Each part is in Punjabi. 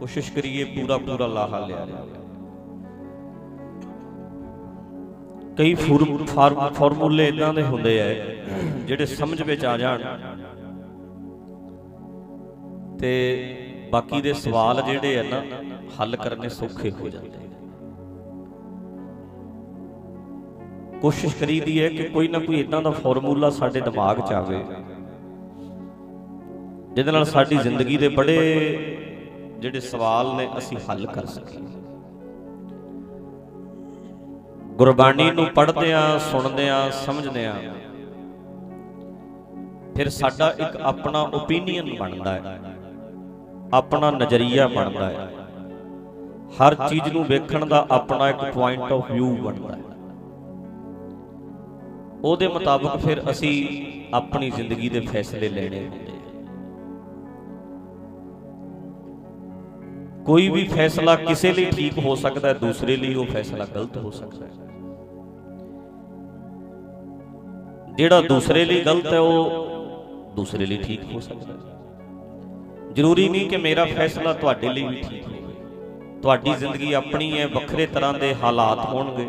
ਕੋਸ਼ਿਸ਼ ਕਰੀਏ ਪੂਰਾ ਪੂਰਾ ਲਾਹਾ ਲਿਆ ਕਈ ਫੁਰ- ਫਾਰ- ਫਾਰਮੂਲੇ ਇਦਾਂ ਦੇ ਹੁੰਦੇ ਐ ਜਿਹੜੇ ਸਮਝ ਵਿੱਚ ਆ ਜਾਣ ਤੇ ਬਾਕੀ ਦੇ ਸਵਾਲ ਜਿਹੜੇ ਆ ਨਾ, ਹੱਲ ਕਰਨੇ ਸੌਖੇ ਹੋ ਜਾਂਦੇ ਆ। ਕੋਸ਼ਿਸ਼ ਕਰੀਦੀ ਹੈ ਕਿ ਕੋਈ ਨਾ ਕੋਈ ਇਦਾਂ ਦਾ ਫਾਰਮੂਲਾ ਸਾਡੇ ਦਿਮਾਗ 'ਚ ਆਵੇ, ਜਿਹਦੇ ਨਾਲ ਸਾਡੀ ਜ਼ਿੰਦਗੀ ਦੇ ਬੜੇ ਜਿਹੜੇ ਸਵਾਲ ਨੇ ਅਸੀਂ ਹੱਲ ਕਰ ਸਕੀਏ। ਗੁਰਬਾਣੀ ਨੂੰ ਪੜ੍ਹਦੇ ਆ ਸੁਣਦੇ ਆ ਸਮਝਦੇ ਆ ਫਿਰ ਸਾਡਾ ਇੱਕ ਆਪਣਾ ਓਪੀਨੀਅਨ ਬਣਦਾ ਹੈ। ਆਪਣਾ ਨਜ਼ਰੀਆ ਬਣਦਾ ਹੈ। ਹਰ ਚੀਜ਼ ਨੂੰ ਵੇਖਣ ਦਾ ਆਪਣਾ ਇੱਕ ਪੁਆਇੰਟ ਆਫ View ਬਣਦਾ ਹੈ। ਉਹਦੇ ਮੁਤਾਬਕ ਫਿਰ ਅਸੀਂ ਆਪਣੀ ਜ਼ਿੰਦਗੀ ਦੇ ਫੈਸਲੇ ਲੈਣੇ ਹੁੰਦੇ ਕੋਈ ਵੀ ਫੈਸਲਾ ਕਿਸੇ ਲਈ ਠੀਕ ਹੋ ਸਕਦਾ ਹੈ ਦੂਸਰੇ ਲਈ ਉਹ ਫੈਸਲਾ ਗਲਤ ਹੋ ਸਕਦਾ। ਹੈ। ਜਿਹੜਾ ਦੂਸਰੇ ਲਈ ਗਲਤ ਹੈ ਉਹ ਦੂਸਰੇ ਲਈ ਠੀਕ ਹੋ ਸਕਦਾ ਹੈ ਜ਼ਰੂਰੀ ਨਹੀਂ ਕਿ ਮੇਰਾ ਫੈਸਲਾ ਤੁਹਾਡੇ ਲਈ ਵੀ ਠੀਕ ਹੋਵੇ। ਤੁਹਾਡੀ ਜ਼ਿੰਦਗੀ ਆਪਣੀ ਹੈ ਵੱਖਰੇ ਤਰ੍ਹਾਂ ਦੇ ਹਾਲਾਤ ਹੋਣਗੇ।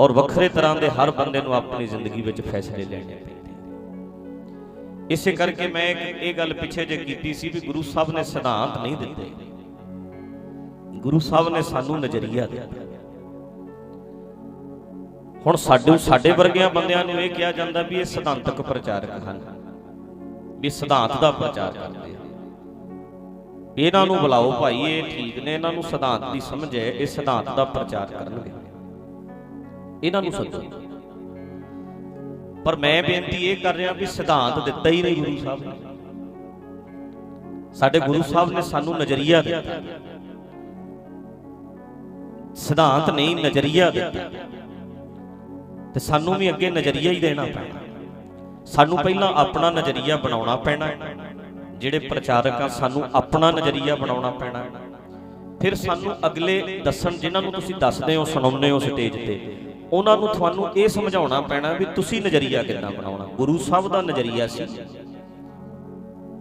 ਔਰ ਵੱਖਰੇ ਤਰ੍ਹਾਂ ਦੇ ਹਰ ਬੰਦੇ ਨੂੰ ਆਪਣੀ ਜ਼ਿੰਦਗੀ ਵਿੱਚ ਫੈਸਲੇ ਲੈਣੇ ਪੈਂਦੇ। ਇਸੇ ਕਰਕੇ ਮੈਂ ਇੱਕ ਇਹ ਗੱਲ ਪਿੱਛੇ ਜੇ ਕੀਤੀ ਸੀ ਵੀ ਗੁਰੂ ਸਾਹਿਬ ਨੇ ਸਿਧਾਂਤ ਨਹੀਂ ਦਿੱਤੇ। ਗੁਰੂ ਸਾਹਿਬ ਨੇ ਸਾਨੂੰ ਨਜ਼ਰੀਆ ਦਿੱਤਾ। ਹੁਣ ਸਾਡੇ ਸਾਡੇ ਵਰਗਿਆਂ ਬੰਦਿਆਂ ਨੂੰ ਇਹ ਕਿਹਾ ਜਾਂਦਾ ਵੀ ਇਹ ਸਿਧਾਂਤਕ ਪ੍ਰਚਾਰਕ ਹਨ। ਵੀ ਸਿਧਾਂਤ ਦਾ ਪ੍ਰਚਾਰ ਕਰਦੇ ਇਹਨਾਂ ਨੂੰ ਬੁਲਾਓ ਭਾਈ, ਇਹ ਠੀਕ ਨੇ, ਇਹਨਾਂ ਨੂੰ ਸਿਧਾਂਤ ਦੀ ਸਮਝ ਹੈ, ਇਹ ਸਿਧਾਂਤ ਦਾ ਪ੍ਰਚਾਰ ਕਰਨਗੇ। ਇਹਨਾਂ ਨੂੰ ਸੱਦੋ ਪਰ ਮੈਂ ਬੇਨਤੀ ਇਹ ਕਰ ਰਿਹਾ ਵੀ ਸਿਧਾਂਤ ਦਿੱਤਾ ਹੀ ਨਹੀਂ ਗੁਰੂ ਸਾਹਿਬ ਨੇ। ਸਾਡੇ ਗੁਰੂ ਸਾਹਿਬ ਨੇ ਸਾਨੂੰ ਨਜ਼ਰੀਆ ਦਿੱਤਾ। ਸਿਧਾਂਤ ਨਹੀਂ, ਨਜ਼ਰੀਆ ਦਿੱਤਾ। ਤੇ ਸਾਨੂੰ ਵੀ ਅੱਗੇ ਨਜ਼ਰੀਆ ਹੀ ਦੇਣਾ ਪੈਣਾ। ਸਾਨੂੰ ਪਹਿਲਾਂ ਆਪਣਾ ਨਜ਼ਰੀਆ ਬਣਾਉਣਾ ਪੈਣਾ। ਜਿਹੜੇ ਪ੍ਰਚਾਰਕ ਆ, ਸਾਨੂੰ ਆਪਣਾ ਨਜ਼ਰੀਆ ਬਣਾਉਣਾ ਪੈਣਾ। ਫਿਰ ਸਾਨੂੰ ਅਗਲੇ ਦੱਸਣ, ਜਿਨ੍ਹਾਂ ਨੂੰ ਤੁਸੀਂ ਦੱਸਦੇ ਹੋ, ਸੁਣਾਉਂਦੇ ਹੋ ਸਟੇਜ ਤੇ, ਉਹਨਾਂ ਨੂੰ ਤੁਹਾਨੂੰ ਇਹ ਸਮਝਾਉਣਾ ਪੈਣਾ ਵੀ ਤੁਸੀਂ ਨਜ਼ਰੀਆ ਕਿੱਦਾਂ ਬਣਾਉਣਾ। ਗੁਰੂ ਸਾਹਿਬ ਦਾ ਨਜ਼ਰੀਆ ਸੀ।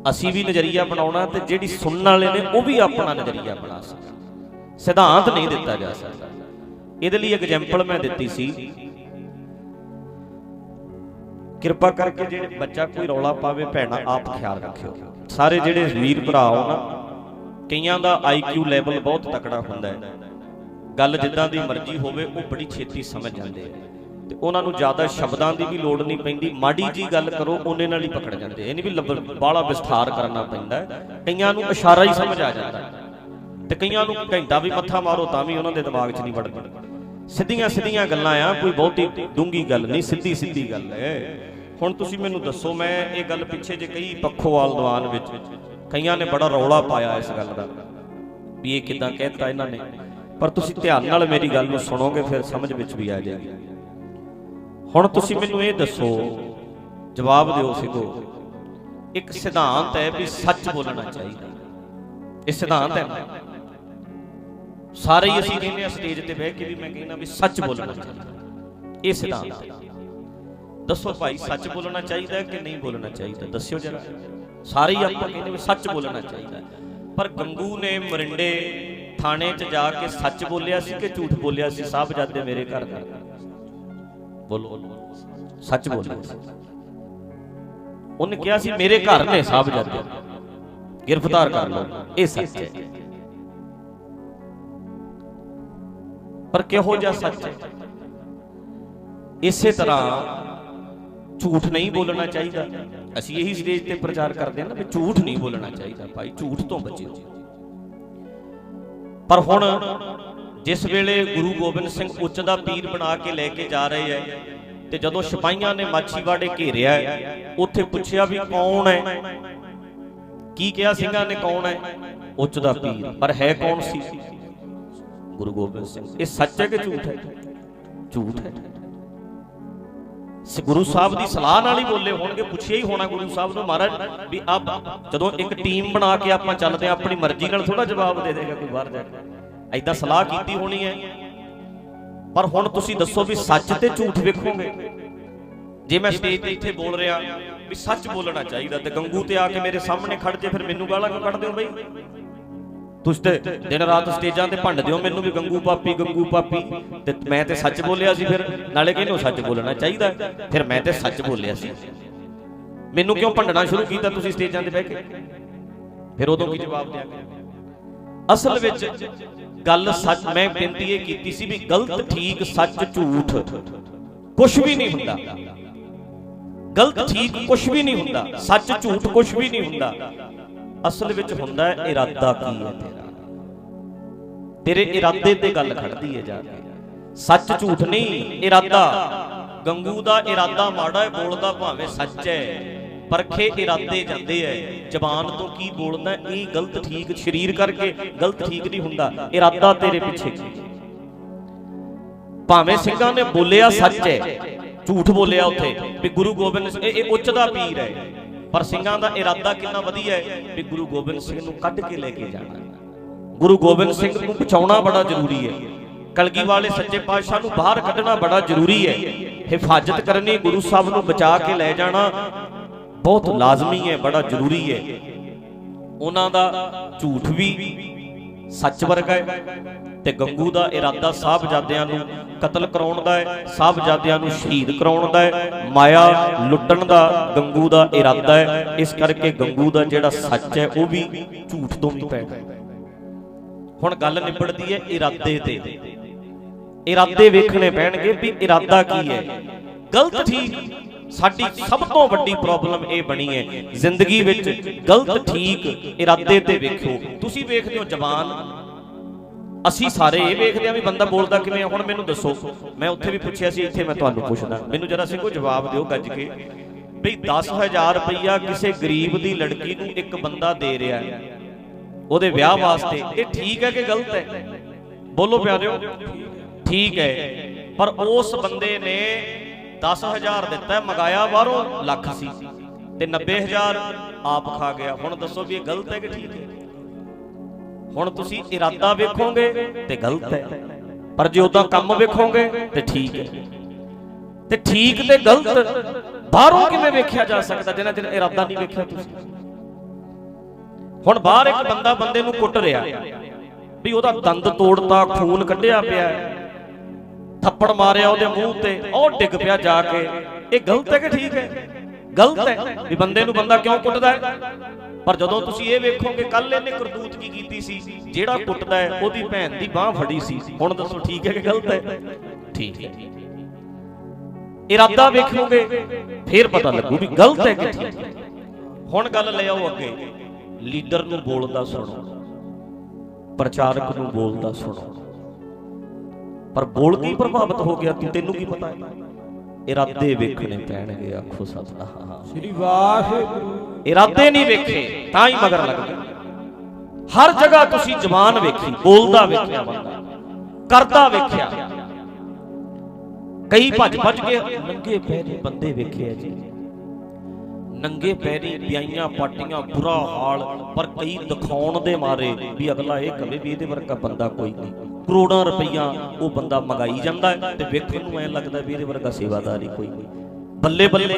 ਅਸੀਂ ਵੀ ਨਜ਼ਰੀਆ ਬਣਾਉਣਾ ਤੇ ਜਿਹੜੀ ਸੁਣਨ ਵਾਲੇ ਨੇ, ਉਹ ਵੀ ਆਪਣਾ ਨਜ਼ਰੀਆ ਬਣਾ ਸਕਣ। ਸਿਧਾਂਤ ਨਹੀਂ ਦਿੱਤਾ ਜਾ ਸਕਦਾ। ਇਹਦੇ ਲਈ ਐਗਜ਼ਾਮਪਲ ਮੈਂ ਦਿੱਤੀ ਸੀ। ਕਿਰਪਾ ਕਰਕੇ ਜਿਹੜੇ ਬੱਚਾ ਕੋਈ ਰੌਲਾ ਪਾਵੇ, ਭੈਣਾ, ਆਪ ਖਿਆਲ ਰੱਖਿਓ। ਸਾਰੇ ਜਿਹੜੇ ਵੀਰ ਭਰਾ ਹੋ ਨਾ, ਕਈਆਂ ਦਾ ਆਈਕਿਊ ਲੈਵਲ ਬਹੁਤ ਤਕੜਾ ਹੁੰਦਾ ਹੈ। ਗੱਲ ਜਿੱਦਾਂ ਦੀ ਮਰਜ਼ੀ ਹੋਵੇ, ਉਹ ਬੜੀ ਛੇਤੀ ਸਮਝ ਜਾਂਦੇ ਆ। ਤੇ ਉਹਨਾਂ ਨੂੰ ਜ਼ਿਆਦਾ ਸ਼ਬਦਾਂ ਦੀ ਵੀ ਲੋੜ ਨਹੀਂ ਪੈਂਦੀ। ਮਾੜੀ ਜੀ ਗੱਲ ਕਰੋ, ਉਹਨੇ ਨਾਲ ਹੀ ਪਕੜ ਜਾਂਦੇ ਇਹ ਨਹੀਂ ਵੀ ਬਾਲਾ ਵਿਸਥਾਰ ਕਰਨਾ ਪੈਂਦਾ ਕਈਆਂ ਨੂੰ ਇਸ਼ਾਰਾ ਹੀ ਸਮਝ ਆ ਜਾਂਦਾ। ਤੇ ਕਈਆਂ ਨੂੰ ਘੰਟਾ ਵੀ ਮੱਥਾ ਮਾਰੋ ਤਾਂ ਵੀ ਉਹਨਾਂ ਦੇ ਦਿਮਾਗ 'ਚ ਨਹੀਂ ਵੜਦੀ। ਸਿੱਧੀਆਂ ਸਿੱਧੀਆਂ ਗੱਲਾਂ ਆ, ਕੋਈ ਬਹੁਤੀ ਡੂੰਗੀ ਗੱਲ ਨਹੀਂ, ਸਿੱਧੀ ਸਿੱਧੀ ਗੱਲ ਹੈ। ਹੁਣ ਤੁਸੀਂ ਮੈਨੂੰ ਦੱਸੋ, ਮੈਂ ਇਹ ਗੱਲ ਪਿੱਛੇ ਜੇ ਕਈ ਪੱਖੋਵਾਲ ਦੀਵਾਨ ਵਿੱਚ, ਕਈਆਂ ਨੇ ਬੜਾ ਰੌਲਾ ਪਾਇਆ ਇਸ ਗੱਲ ਦਾ, ਵੀ ਇਹ ਕਿਦਾਂ ਕਹਿਤਾ ਇਹਨਾਂ ਨੇ। ਪਰ ਤੁਸੀਂ ਧਿਆਨ ਨਾਲ ਮੇਰੀ ਗੱਲ ਨੂੰ ਸੁਣੋਗੇ, ਫਿਰ ਸਮਝ ਵਿੱਚ ਵੀ ਆ ਜਾਏਗੀ। ਹੁਣ ਤੁਸੀਂ ਮੈਨੂੰ ਇਹ ਦੱਸੋ, ਜਵਾਬ ਦਿਓ ਸਿੱਧੋ, ਇੱਕ ਸਿਧਾਂਤ ਹੈ ਵੀ ਸੱਚ ਬੋਲਣਾ ਚਾਹੀਦਾ। ਇਹ ਸਿਧਾਂਤ ਹੈ। ਸਾਰੇ ਹੀ ਅਸੀਂ ਕਹਿੰਦੇ ਆ ਸਟੇਜ ਤੇ ਬਹਿ ਕੇ ਵੀ ਮੈਂ ਕਹਿੰਦਾ ਵੀ ਸੱਚ ਬੋਲਣਾ ਚਾਹੀਦਾ। ਇਹ ਸਿਧਾਂਤ ਦੱਸੋ ਭਾਈ ਸੱਚ ਬੋਲਣਾ ਚਾਹੀਦਾ ਹੈ ਕਿ ਨਹੀਂ ਬੋਲਣਾ ਚਾਹੀਦਾ? ਦੱਸਿਓ ਜਰਾ। ਸਾਰੇ ਹੀ ਆਪਾਂ ਕਹਿੰਦੇ ਵੀ ਸੱਚ ਬੋਲਣਾ ਚਾਹੀਦਾ। ਪਰ ਗੰਗੂ ਨੇ ਮਰਿੰਡੇ ਥਾਣੇ 'ਚ ਜਾ ਕੇ ਸੱਚ ਬੋਲਿਆ ਸੀ ਕਿ ਝੂਠ ਬੋਲਿਆ ਸੀ? ਸਾਹਿਬਜ਼ਾਦੇ ਮੇਰੇ ਘਰ ਦੇ। ਬੋਲੋ। ਸੱਚ ਬੋਲਿਆ ਸੀ ਉਹਨੇ ਕਿਹਾ ਸੀ ਮੇਰੇ ਘਰ ਨੇ ਸਾਹਿਬਜ਼ਾਦੇ ਗ੍ਰਿਫਤਾਰ ਕਰ ਲਓ। ਇਹ ਸੱਚ ਹੈ। ਪਰ ਕਿਹੋ ਜਿਹਾ ਸੱਚ ਹੈ? ਇਸੇ ਤਰ੍ਹਾਂ ਝੂਠ ਨਹੀਂ ਬੋਲਣਾ ਚਾਹੀਦਾ। ਅਸੀਂ ਇਹੀ ਸਟੇਜ ਤੇ ਪ੍ਰਚਾਰ ਕਰਦੇ ਹਾਂ ਨਾ ਵੀ ਝੂਠ ਨਹੀਂ ਬੋਲਣਾ ਚਾਹੀਦਾ ਭਾਈ ਝੂਠ ਤੋਂ ਬਚਿਓ। ਪਰ ਹੁਣ ਜਿਸ ਵੇਲੇ ਗੁਰੂ ਗੋਬਿੰਦ ਸਿੰਘ ਉੱਚ ਦਾ ਪੀਰ ਬਣਾ ਕੇ ਲੈ ਕੇ ਜਾ ਰਹੇ ਹੈ ਤੇ ਜਦੋਂ ਸਿਪਾਹੀਆਂ ਨੇ ਮਾਛੀਵਾੜੇ ਘੇਰਿਆ ਹੈ, ਉੱਥੇ ਪੁੱਛਿਆ ਵੀ ਕੌਣ ਹੈ? ਕੀ ਕਿਹਾ ਸਿੰਘਾਂ ਨੇ ਕੌਣ ਹੈ? ਉੱਚ ਦਾ ਪੀਰ। ਪਰ ਹੈ ਕੌਣ ਸੀ? ਗੁਰੂ ਗੋਬਿੰਦ ਸਿੰਘ ਇਹ ਸੱਚ ਹੈ ਕਿ ਝੂਠ ਹੈ? ਝੂਠ ਹੈ। ਗੁਰੂ ਸਾਹਿਬ ਦੀ ਸਲਾਹ ਨਾਲ ਹੀ ਬੋਲੇ ਹੋਣਗੇ, ਪੁੱਛਿਆ ਹੀ ਹੋਣਾ ਗੁਰੂ ਸਾਹਿਬ ਨੂੰ ਮਹਾਰਾਜ, ਵੀ ਆਪ ਜਦੋਂ ਇੱਕ ਟੀਮ ਬਣਾ ਕੇ ਆਪਾਂ ਚੱਲਦੇ ਹਾਂ, ਆਪਣੀ ਮਰਜ਼ੀ ਨਾਲ ਥੋੜਾ ਜਵਾਬ ਦੇ ਦੇਗਾ ਕੋਈ ਬਾਹਰ ਜਾ ਕੇ। ਐਦਾਂ ਸਲਾਹ ਕੀਤੀ ਹੋਣੀ ਹੈ। ਪਰ ਹੁਣ ਤੁਸੀਂ ਦੱਸੋ ਵੀ ਸੱਚ ਤੇ ਝੂਠ ਵੇਖੋਗੇ? ਜੇ ਮੈਂ ਸਟੇਜ ਤੇ ਇੱਥੇ ਬੋਲ ਰਿਹਾ ਵੀ ਸੱਚ ਬੋਲਣਾ ਚਾਹੀਦਾ ਤੇ ਗੰਗੂ ਤੇ ਆ ਕੇ ਮੇਰੇ ਸਾਹਮਣੇ ਖੜ ਜੇ, ਫਿਰ ਮੈਨੂੰ ਗਾਲਾਂ ਕਿਉਂ ਕੱਢਦੇ ਹੋ ਬਈ? ਤੁਸੀਂ ਤੇ ਦਿਨ ਰਾਤ ਸਟੇਜਾਂ ਤੇ ਭੰਡ ਦਿਓ ਮੈਨੂੰ ਵੀ ਗੰਗੂ ਪਾਪੀ ਗੰਗੂ ਪਾਪੀ। ਤੇ ਮੈਂ ਤੇ ਸੱਚ ਬੋਲਿਆ ਸੀ ਫਿਰ, ਨਾਲੇ ਕਿਹਨੂੰ ਸੱਚ ਬੋਲਣਾ ਚਾਹੀਦਾ? ਫਿਰ ਮੈਂ ਤੇ ਸੱਚ ਬੋਲਿਆ ਸੀ। ਮੈਨੂੰ ਕਿਉਂ ਭੰਡਣਾ ਸ਼ੁਰੂ ਕੀਤਾ ਤੁਸੀਂ ਸਟੇਜਾਂ ਤੇ ਬਹਿ ਕੇ? ਫਿਰ ਉਦੋਂ ਕੀ ਜਵਾਬ ਦਿਆ ਅਸਲ ਵਿੱਚ ਗੱਲ ਸੱਚ, ਮੈਂ ਬੇਨਤੀ ਇਹ ਕੀਤੀ ਸੀ ਵੀ ਗਲਤ ਠੀਕ, ਸੱਚ, ਝੂਠ ਕੁਝ ਵੀ ਨਹੀਂ ਹੁੰਦਾ। ਗਲਤ ਠੀਕ ਕੁਝ ਵੀ ਨਹੀਂ ਹੁੰਦਾ, ਸੱਚ, ਝੂਠ ਕੁਝ ਵੀ ਨਹੀਂ ਹੁੰਦਾ। ਅਸਲ ਵਿੱਚ ਹੁੰਦਾ ਹੈ ਇਰਾਦਾ ਕੀ ਹੈ ਤੇਰਾ? ਤੇਰੇ ਇਰਾਦੇ ਤੇ ਗੱਲ ਖੜਦੀ ਹੈ ਜਾ ਕੇ। ਸੱਚ ਝੂਠ ਨਹੀਂ, ਇਰਾਦਾ। ਗੰਗੂ ਦਾ ਇਰਾਦਾ ਮਾੜਾ ਹੈ, ਬੋਲਦਾ ਭਾਵੇਂ ਸੱਚ ਹੈ। ਪਰਖੇ ਇਰਾਦੇ ਜਾਂਦੇ ਐ ਜ਼ਬਾਨ ਤੋਂ ਕੀ ਬੋਲਣਾ ਇਹ ਗਲਤ ਠੀਕ ਸ਼ਰੀਰ ਕਰਕੇ ਗਲਤ ਠੀਕ ਨਹੀਂ ਹੁੰਦਾ। ਇਰਾਦਾ ਤੇਰੇ ਪਿੱਛੇ ਭਾਵੇਂ ਸਿੰਘਾਂ ਨੇ ਬੋਲਿਆ ਸੱਚ ਹੈ, ਝੂਠ ਬੋਲਿਆ ਉੱਥੇ ਵੀ ਗੁਰੂ ਗੋਬਿੰਦ ਸਿੰਘ, ਇਹ ਉੱਚ ਦਾ ਪੀਰ ਹੈ। ਪਰ ਸਿੰਘਾਂ ਦਾ ਇਰਾਦਾ ਕਿੰਨਾ ਵਧੀਆ ਹੈ ਵੀ ਗੁਰੂ ਗੋਬਿੰਦ ਸਿੰਘ ਨੂੰ ਕੱਢ ਕੇ ਲੈ ਕੇ ਜਾਣਾ। ਗੁਰੂ ਗੋਬਿੰਦ ਸਿੰਘ ਨੂੰ ਬਚਾਉਣਾ ਬੜਾ ਜ਼ਰੂਰੀ ਹੈ। ਕਲਗੀ ਵਾਲੇ ਸੱਚੇ ਪਾਤਸ਼ਾਹ ਨੂੰ ਬਾਹਰ ਕੱਢਣਾ ਬੜਾ ਜ਼ਰੂਰੀ ਹੈ। ਹਿਫਾਜ਼ਤ ਕਰਨੀ, ਗੁਰੂ ਸਾਹਿਬ ਨੂੰ ਬਚਾ ਕੇ ਲੈ ਜਾਣਾ ਬਹੁਤ ਲਾਜ਼ਮੀ ਹੈ, ਬੜਾ ਜ਼ਰੂਰੀ ਹੈ। ਉਹਨਾਂ ਦਾ ਝੂਠ ਵੀ ਸੱਚ ਵਰਗਾ ਹੈ। ਤੇ ਗੰਗੂ ਦਾ ਇਰਾਦਾ ਸਾਹਿਬਜ਼ਾਦਿਆਂ ਨੂੰ ਕਤਲ ਕਰਾਉਣ ਦਾ ਹੈ, ਸਾਹਿਬਜ਼ਾਦਿਆਂ ਨੂੰ ਸ਼ਹੀਦ ਕਰਾਉਣ ਦਾ ਹੈ, ਮਾਇਆ ਲੁੱਟਣ ਦਾ ਗੰਗੂ ਦਾ ਇਰਾਦਾ ਹੈ। ਇਸ ਕਰਕੇ ਗੰਗੂ ਦਾ ਜਿਹੜਾ ਸੱਚ ਹੈ, ਉਹ ਵੀ ਝੂਠ ਤੋਂ ਵੀ ਪੈਦਾ ਹੁਣ ਗੱਲ ਨਿਬੜਦੀ ਹੈ ਇਰਾਦੇ ਤੇ। ਇਰਾਦੇ ਵੇਖਣੇ ਪੈਣਗੇ ਵੀ ਇਰਾਦਾ ਕੀ ਹੈ। ਗਲਤ ਠੀਕ ਸਾਡੀ ਸਭ ਤੋਂ ਵੱਡੀ ਪ੍ਰੋਬਲਮ ਇਹ ਬਣੀ ਹੈ। ਜ਼ਿੰਦਗੀ ਵਿੱਚ ਗਲਤ ਠੀਕ ਇਰਾਦੇ ਤੇ ਵੇਖੋ ਤੁਸੀਂ ਵੇਖਦੇ ਹੋ ਜ਼ਬਾਨ ਅਸੀਂ ਸਾਰੇ ਇਹ ਵੇਖਦੇ ਆ ਵੀ ਬੰਦਾ ਬੋਲਦਾ ਕਿਵੇਂ ਹੁਣ ਮੈਨੂੰ ਦੱਸੋ, ਮੈਂ ਉੱਥੇ ਵੀ ਪੁੱਛਿਆ ਸੀ, ਇੱਥੇ ਮੈਂ ਤੁਹਾਨੂੰ ਪੁੱਛਦਾ। ਮੈਨੂੰ ਜਰਾ ਸਿੰਘੋ ਜਵਾਬ ਦਿਓ ਗੱਜ ਕੇ। ਵੀ 10000 ਰੁਪਈਆ ਕਿਸੇ ਗਰੀਬ ਦੀ ਲੜਕੀ ਨੂੰ ਇੱਕ ਬੰਦਾ ਦੇ ਰਿਹਾ ਹੈ। ਉਹਦੇ ਵਿਆਹ ਵਾਸਤੇ। ਇਹ ਠੀਕ ਹੈ ਕਿ ਗਲਤ ਹੈ? ਬੋਲੋ ਪਿਆਰਿਓ। ਠੀਕ ਹੈ। ਪਰ ਉਸ ਬੰਦੇ ਨੇ 10000 ਦਿੱਤਾ, ਮੰਗਾਇਆ ਬਾਹਰੋਂ ਲੱਖ ਸੀ। ਤੇ 90000 ਆਪ ਖਾ ਗਿਆ। ਹੁਣ ਦੱਸੋ ਵੀ ਇਹ ਗਲਤ ਹੈ ਕਿ ਠੀਕ ਹੈ? ਹੁਣ ਤੁਸੀਂ ਇਰਾਦਾ ਵੇਖੋਗੇ ਤੇ ਗਲਤ ਹੈ। ਪਰ ਜੇ ਉਦਾਂ ਕੰਮ ਵੇਖੋਗੇ ਤੇ ਠੀਕ ਹੈ। ਤੇ ਠੀਕ ਤੇ ਗਲਤ ਬਾਹਰੋਂ ਕਿਵੇਂ ਵੇਖਿਆ ਜਾ ਸਕਦਾ ਜਿਹਨਾਂ ਚਿਰ ਇਰਾਦਾ ਨਹੀਂ ਵੇਖਿਆ ਤੁਸੀਂ? ਹੁਣ ਬਾਹਰ ਇੱਕ ਬੰਦਾ ਬੰਦੇ ਨੂੰ ਕੁੱਟ ਰਿਹਾ ਵੀ ਉਹਦਾ ਦੰਦ ਤੋੜਤਾ, ਖੂਨ ਕੱਢਿਆ ਪਿਆ, ਥੱਪੜ ਮਾਰਿਆ ਉਹਦੇ ਮੂੰਹ ਤੇ, ਉਹ ਡਿੱਗ ਪਿਆ ਜਾ ਕੇ। ਇਹ ਗਲਤ ਹੈ ਕਿ ਠੀਕ ਹੈ? ਗਲਤ ਹੈ ਵੀ ਬੰਦੇ ਨੂੰ ਬੰਦਾ ਕਿਉਂ ਕੁੱਟਦਾ ਹੈ? ਪਰ ਜਦੋਂ ਤੁਸੀਂ ਇਹ ਵੇਖੋਗੇ ਕੱਲ ਇਹਨੇ ਕਰਤੂਤ ਕੀ ਕੀਤੀ ਸੀ? ਜਿਹੜਾ ਕੁੱਟਦਾ ਹੈ, ਉਹਦੀ ਭੈਣ ਦੀ ਬਾਹ ਫੜੀ ਸੀ। ਹੁਣ ਦੱਸੋ, ਠੀਕ ਹੈ ਕਿ ਗਲਤ ਹੈ? ਠੀਕ ਹੈ। ਇਰਾਦਾ ਵੇਖੋਗੇ, ਫੇਰ ਪਤਾ ਲੱਗੂ ਵੀ ਗਲਤ ਹੈ ਕਿ ਠੀਕ ਹੈ। ਹੁਣ ਗੱਲ ਲੈ ਆਓ ਅੱਗੇ। ਲੀਡਰ ਨੂੰ ਬੋਲਦਾ ਸੁਣੋ, ਪ੍ਰਚਾਰਕ ਨੂੰ ਬੋਲਦਾ ਸੁਣੋ। ਪਰ ਬੋਲ ਕੀ ਪ੍ਰਭਾਵਿਤ ਹੋ ਗਿਆ? ਤੂੰ ਤੈਨੂੰ ਕੀ ਪਤਾ ਹੈ? ਇਰਾਦੇ ਵੇਖਣੇ ਪੈਣਗੇ, ਆਖੋ ਸਤਨਾਮ ਸ੍ਰੀ ਵਾਹਿਗੁਰੂ। ਇਰਾਦੇ ਨਹੀਂ ਵੇਖੇ, ਤਾਂ ਹੀ ਮਗਰ ਲੱਗਦਾ ਹਰ ਜਗ੍ਹਾ ਤੁਸੀਂ ਜ਼ਬਾਨ ਵੇਖੀ, ਬੋਲਦਾ ਵੇਖਿਆ ਬੰਦਾ, ਕਰਦਾ ਵੇਖਿਆ। ਕਈ ਭੱਜ ਭੱਜ ਕੇ ਨੰਗੇ ਪੈਰੀ ਬੰਦੇ ਵੇਖੇ ਆ ਜੀ। ਨੰਗੇ ਪੈਰੀ ਵਿਆਈਆਂ ਪਾਟੀਆਂ, ਬੁਰਾ ਹਾਲ, ਪਰ ਕਈ ਦਿਖਾਉਣ ਦੇ ਮਾਰੇ ਵੀ ਅਗਲਾ ਇਹ ਕਵੇ ਵੀ ਇਹਦੇ ਵਰਗਾ ਬੰਦਾ ਕੋਈ ਨਹੀਂ। ਕਰੋੜਾਂ ਰੁਪਈਆ ਉਹ ਬੰਦਾ ਮੰਗਾਈ ਜਾਂਦਾ ਤੇ ਵੇਖਣ ਨੂੰ ਐ ਲੱਗਦਾ ਵੀ ਇਹਦੇ ਵਰਗਾ ਸੇਵਾਦਾਰ ਹੀ ਕੋਈ ਨਹੀਂ। ਬੱਲੇ ਬੱਲੇ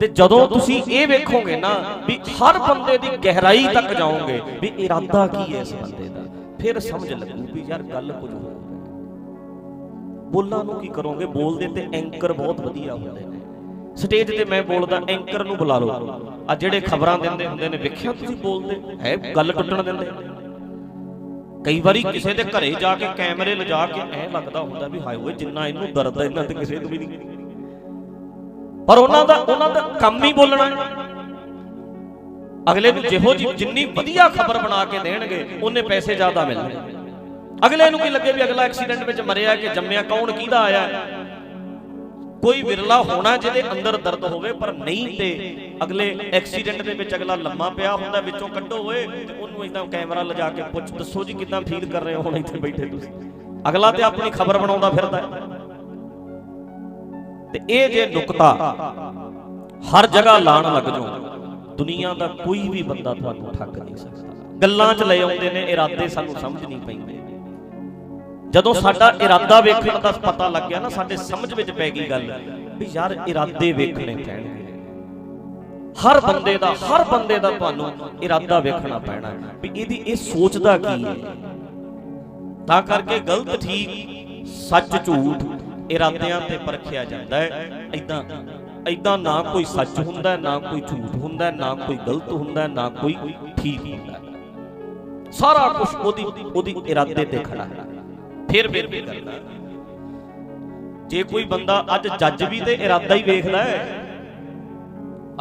ਤੇ ਜਦੋਂ ਤੁਸੀਂ ਇਹ ਵੇਖੋਗੇ ਨਾ ਵੀ ਹਰ ਬੰਦੇ ਦੀ ਗਹਿਰਾਈ ਤੱਕ ਜਾਓਗੇ ਵੀ ਇਰਾਦਾ ਕੀ ਹੈ ਇਸ ਬੰਦੇ ਦਾ, ਫਿਰ ਸਮਝ ਲੱਗੂ ਵੀ ਯਾਰ ਗੱਲ ਕੁਝ ਹੋਰ ਬੋਲਾਂ ਨੂੰ ਕੀ ਕਰੋਗੇ? ਬੋਲਦੇ ਤੇ ਐਂਕਰ ਬਹੁਤ ਵਧੀਆ ਹੁੰਦੇ ਨੇ। ਸਟੇਜ ਤੇ ਮੈਂ ਬੋਲਦਾ ਐਂਕਰ ਨੂੰ ਬੁਲਾ ਲਓ। ਆ ਜਿਹੜੇ ਖਬਰਾਂ ਦਿੰਦੇ ਹੁੰਦੇ ਨੇ, ਵੇਖਿਆ ਤੁਸੀਂ ਬੋਲਦੇ? ਹੈ, ਗੱਲ ਟੁੱਟਣ ਦਿੰਦੇ? ਕਈ ਵਾਰੀ ਕਿਸੇ ਦੇ ਘਰੇ ਜਾ ਕੇ ਕੈਮਰੇ ਲਿਜਾ ਕੇ ਐ ਲੱਗਦਾ ਹੁੰਦਾ ਵੀ ਹਾਏ ਓਏ, ਜਿੰਨਾ ਇਹਨੂੰ ਦਰਦ ਹੈ ਇਹਨਾਂ ਤੇ ਕਿਸੇ ਨੂੰ ਵੀ ਨਹੀਂ। ਪਰ ਉਹਨਾਂ ਦਾ ਉਹਨਾਂ ਦਾ ਕੰਮ ਹੀ ਬੋਲਣਾ ਹੈ। ਅਗਲੇ ਨੂੰ ਜਿਹੋ ਜੀ ਜਿੰਨੀ ਵਧੀਆ ਖਬਰ ਬਣਾ ਕੇ ਦੇਣਗੇ, ਉਹਨੇ ਪੈਸੇ ਜ਼ਿਆਦਾ ਮਿਲਣੇ। ਅਗਲੇ ਨੂੰ ਕੀ ਲੱਗੇ ਵੀ ਅਗਲਾ ਐਕਸੀਡੈਂਟ ਵਿੱਚ ਮਰਿਆ ਕਿ ਜੰਮਿਆ, ਕੌਣ, ਕਿਹਦਾ ਆਇਆ? ਕੋਈ ਵਿਰਲਾ ਹੋਣਾ ਜਿਹਦੇ ਅੰਦਰ ਦਰਦ ਹੋਵੇ, ਪਰ ਨਹੀਂ ਤੇ ਅਗਲੇ ਐਕਸੀਡੈਂਟ ਦੇ ਵਿੱਚ ਅਗਲਾ ਲੰਮਾ ਪਿਆ ਹੁੰਦਾ, ਵਿੱਚੋਂ ਕੱਢੋ ਓਏ, ਤੇ ਉਹਨੂੰ ਇਦਾਂ ਕੈਮਰਾ ਲਿਜਾ ਕੇ ਪੁੱਛ, ਦੱਸੋ ਜੀ ਕਿਦਾਂ ਫੀਲ ਕਰ ਰਹੇ ਹੋ ਹੁਣ ਇੱਥੇ ਬੈਠੇ ਤੁਸੀਂ? ਅਗਲਾ ਤੇ ਆਪਣੀ ਖਬਰ ਬਣਾਉਂਦਾ ਫਿਰਦਾ ਹੈ। ਤੇ ਇਹ ਜੇ ਨੁਕਤਾ ਹਰ ਜਗ੍ਹਾ ਲਾਣ ਲੱਗ ਜਾਓ, ਦੁਨੀਆ ਦਾ ਕੋਈ ਵੀ ਬੰਦਾ ਤੁਹਾਨੂੰ ਠੱਗ ਨਹੀਂ ਸਕਦਾ। ਗੱਲਾਂ 'ਚ ਲੈ ਆਉਂਦੇ ਨੇ, ਇਰਾਦੇ ਸਾਨੂੰ ਸਮਝ ਨਹੀਂ ਪੈਂਦੇ। ਜਦੋਂ ਸਾਡਾ ਇਰਾਦਾ ਵੇਖਣ ਦਾ ਪਤਾ ਲੱਗ ਗਿਆ ਨਾ, ਸਾਡੇ ਸਮਝ ਵਿੱਚ ਪੈ ਗਈ ਗੱਲ ਵੀ ਯਾਰ ਇਰਾਦੇ ਵੇਖਣੇ ਪੈਣਗੇ। ਹਰ ਬੰਦੇ ਦਾ, ਹਰ ਬੰਦੇ ਦਾ ਤੁਹਾਨੂੰ ਇਰਾਦਾ ਵੇਖਣਾ ਪੈਣਾ ਵੀ ਇਹਦੀ ਇਹ ਸੋਚਦਾ ਕੀ ਹੈ। ਤਾਂ ਕਰਕੇ ਗਲਤ ਠੀਕ, ਸੱਚ ਝੂਠ ਇਰਾਦਿਆਂ ਤੇ ਪਰਖਿਆ ਜਾਂਦਾ ਹੈ। ਐਦਾਂ ਐਦਾਂ ਨਾ ਕੋਈ ਸੱਚ ਹੁੰਦਾ, ਨਾ ਕੋਈ ਝੂਠ ਹੁੰਦਾ, ਨਾ ਕੋਈ ਗਲਤ ਹੁੰਦਾ, ਨਾ ਕੋਈ ਠੀਕ ਹੁੰਦਾ। ਸਾਰਾ ਕੁਝ ਉਹਦੀ ਉਹਦੀ ਇਰਾਦੇ ਤੇ ਖੜਾ ਹੈ। ਫਿਰ ਫਿਰ ਕਰਦਾ। ਜੇ ਕੋਈ ਬੰਦਾ ਅੱਜ ਜੱਜ ਵੀ ਤੇ ਇਰਾਦਾ ਹੀ ਵੇਖਦਾ ਹੈ,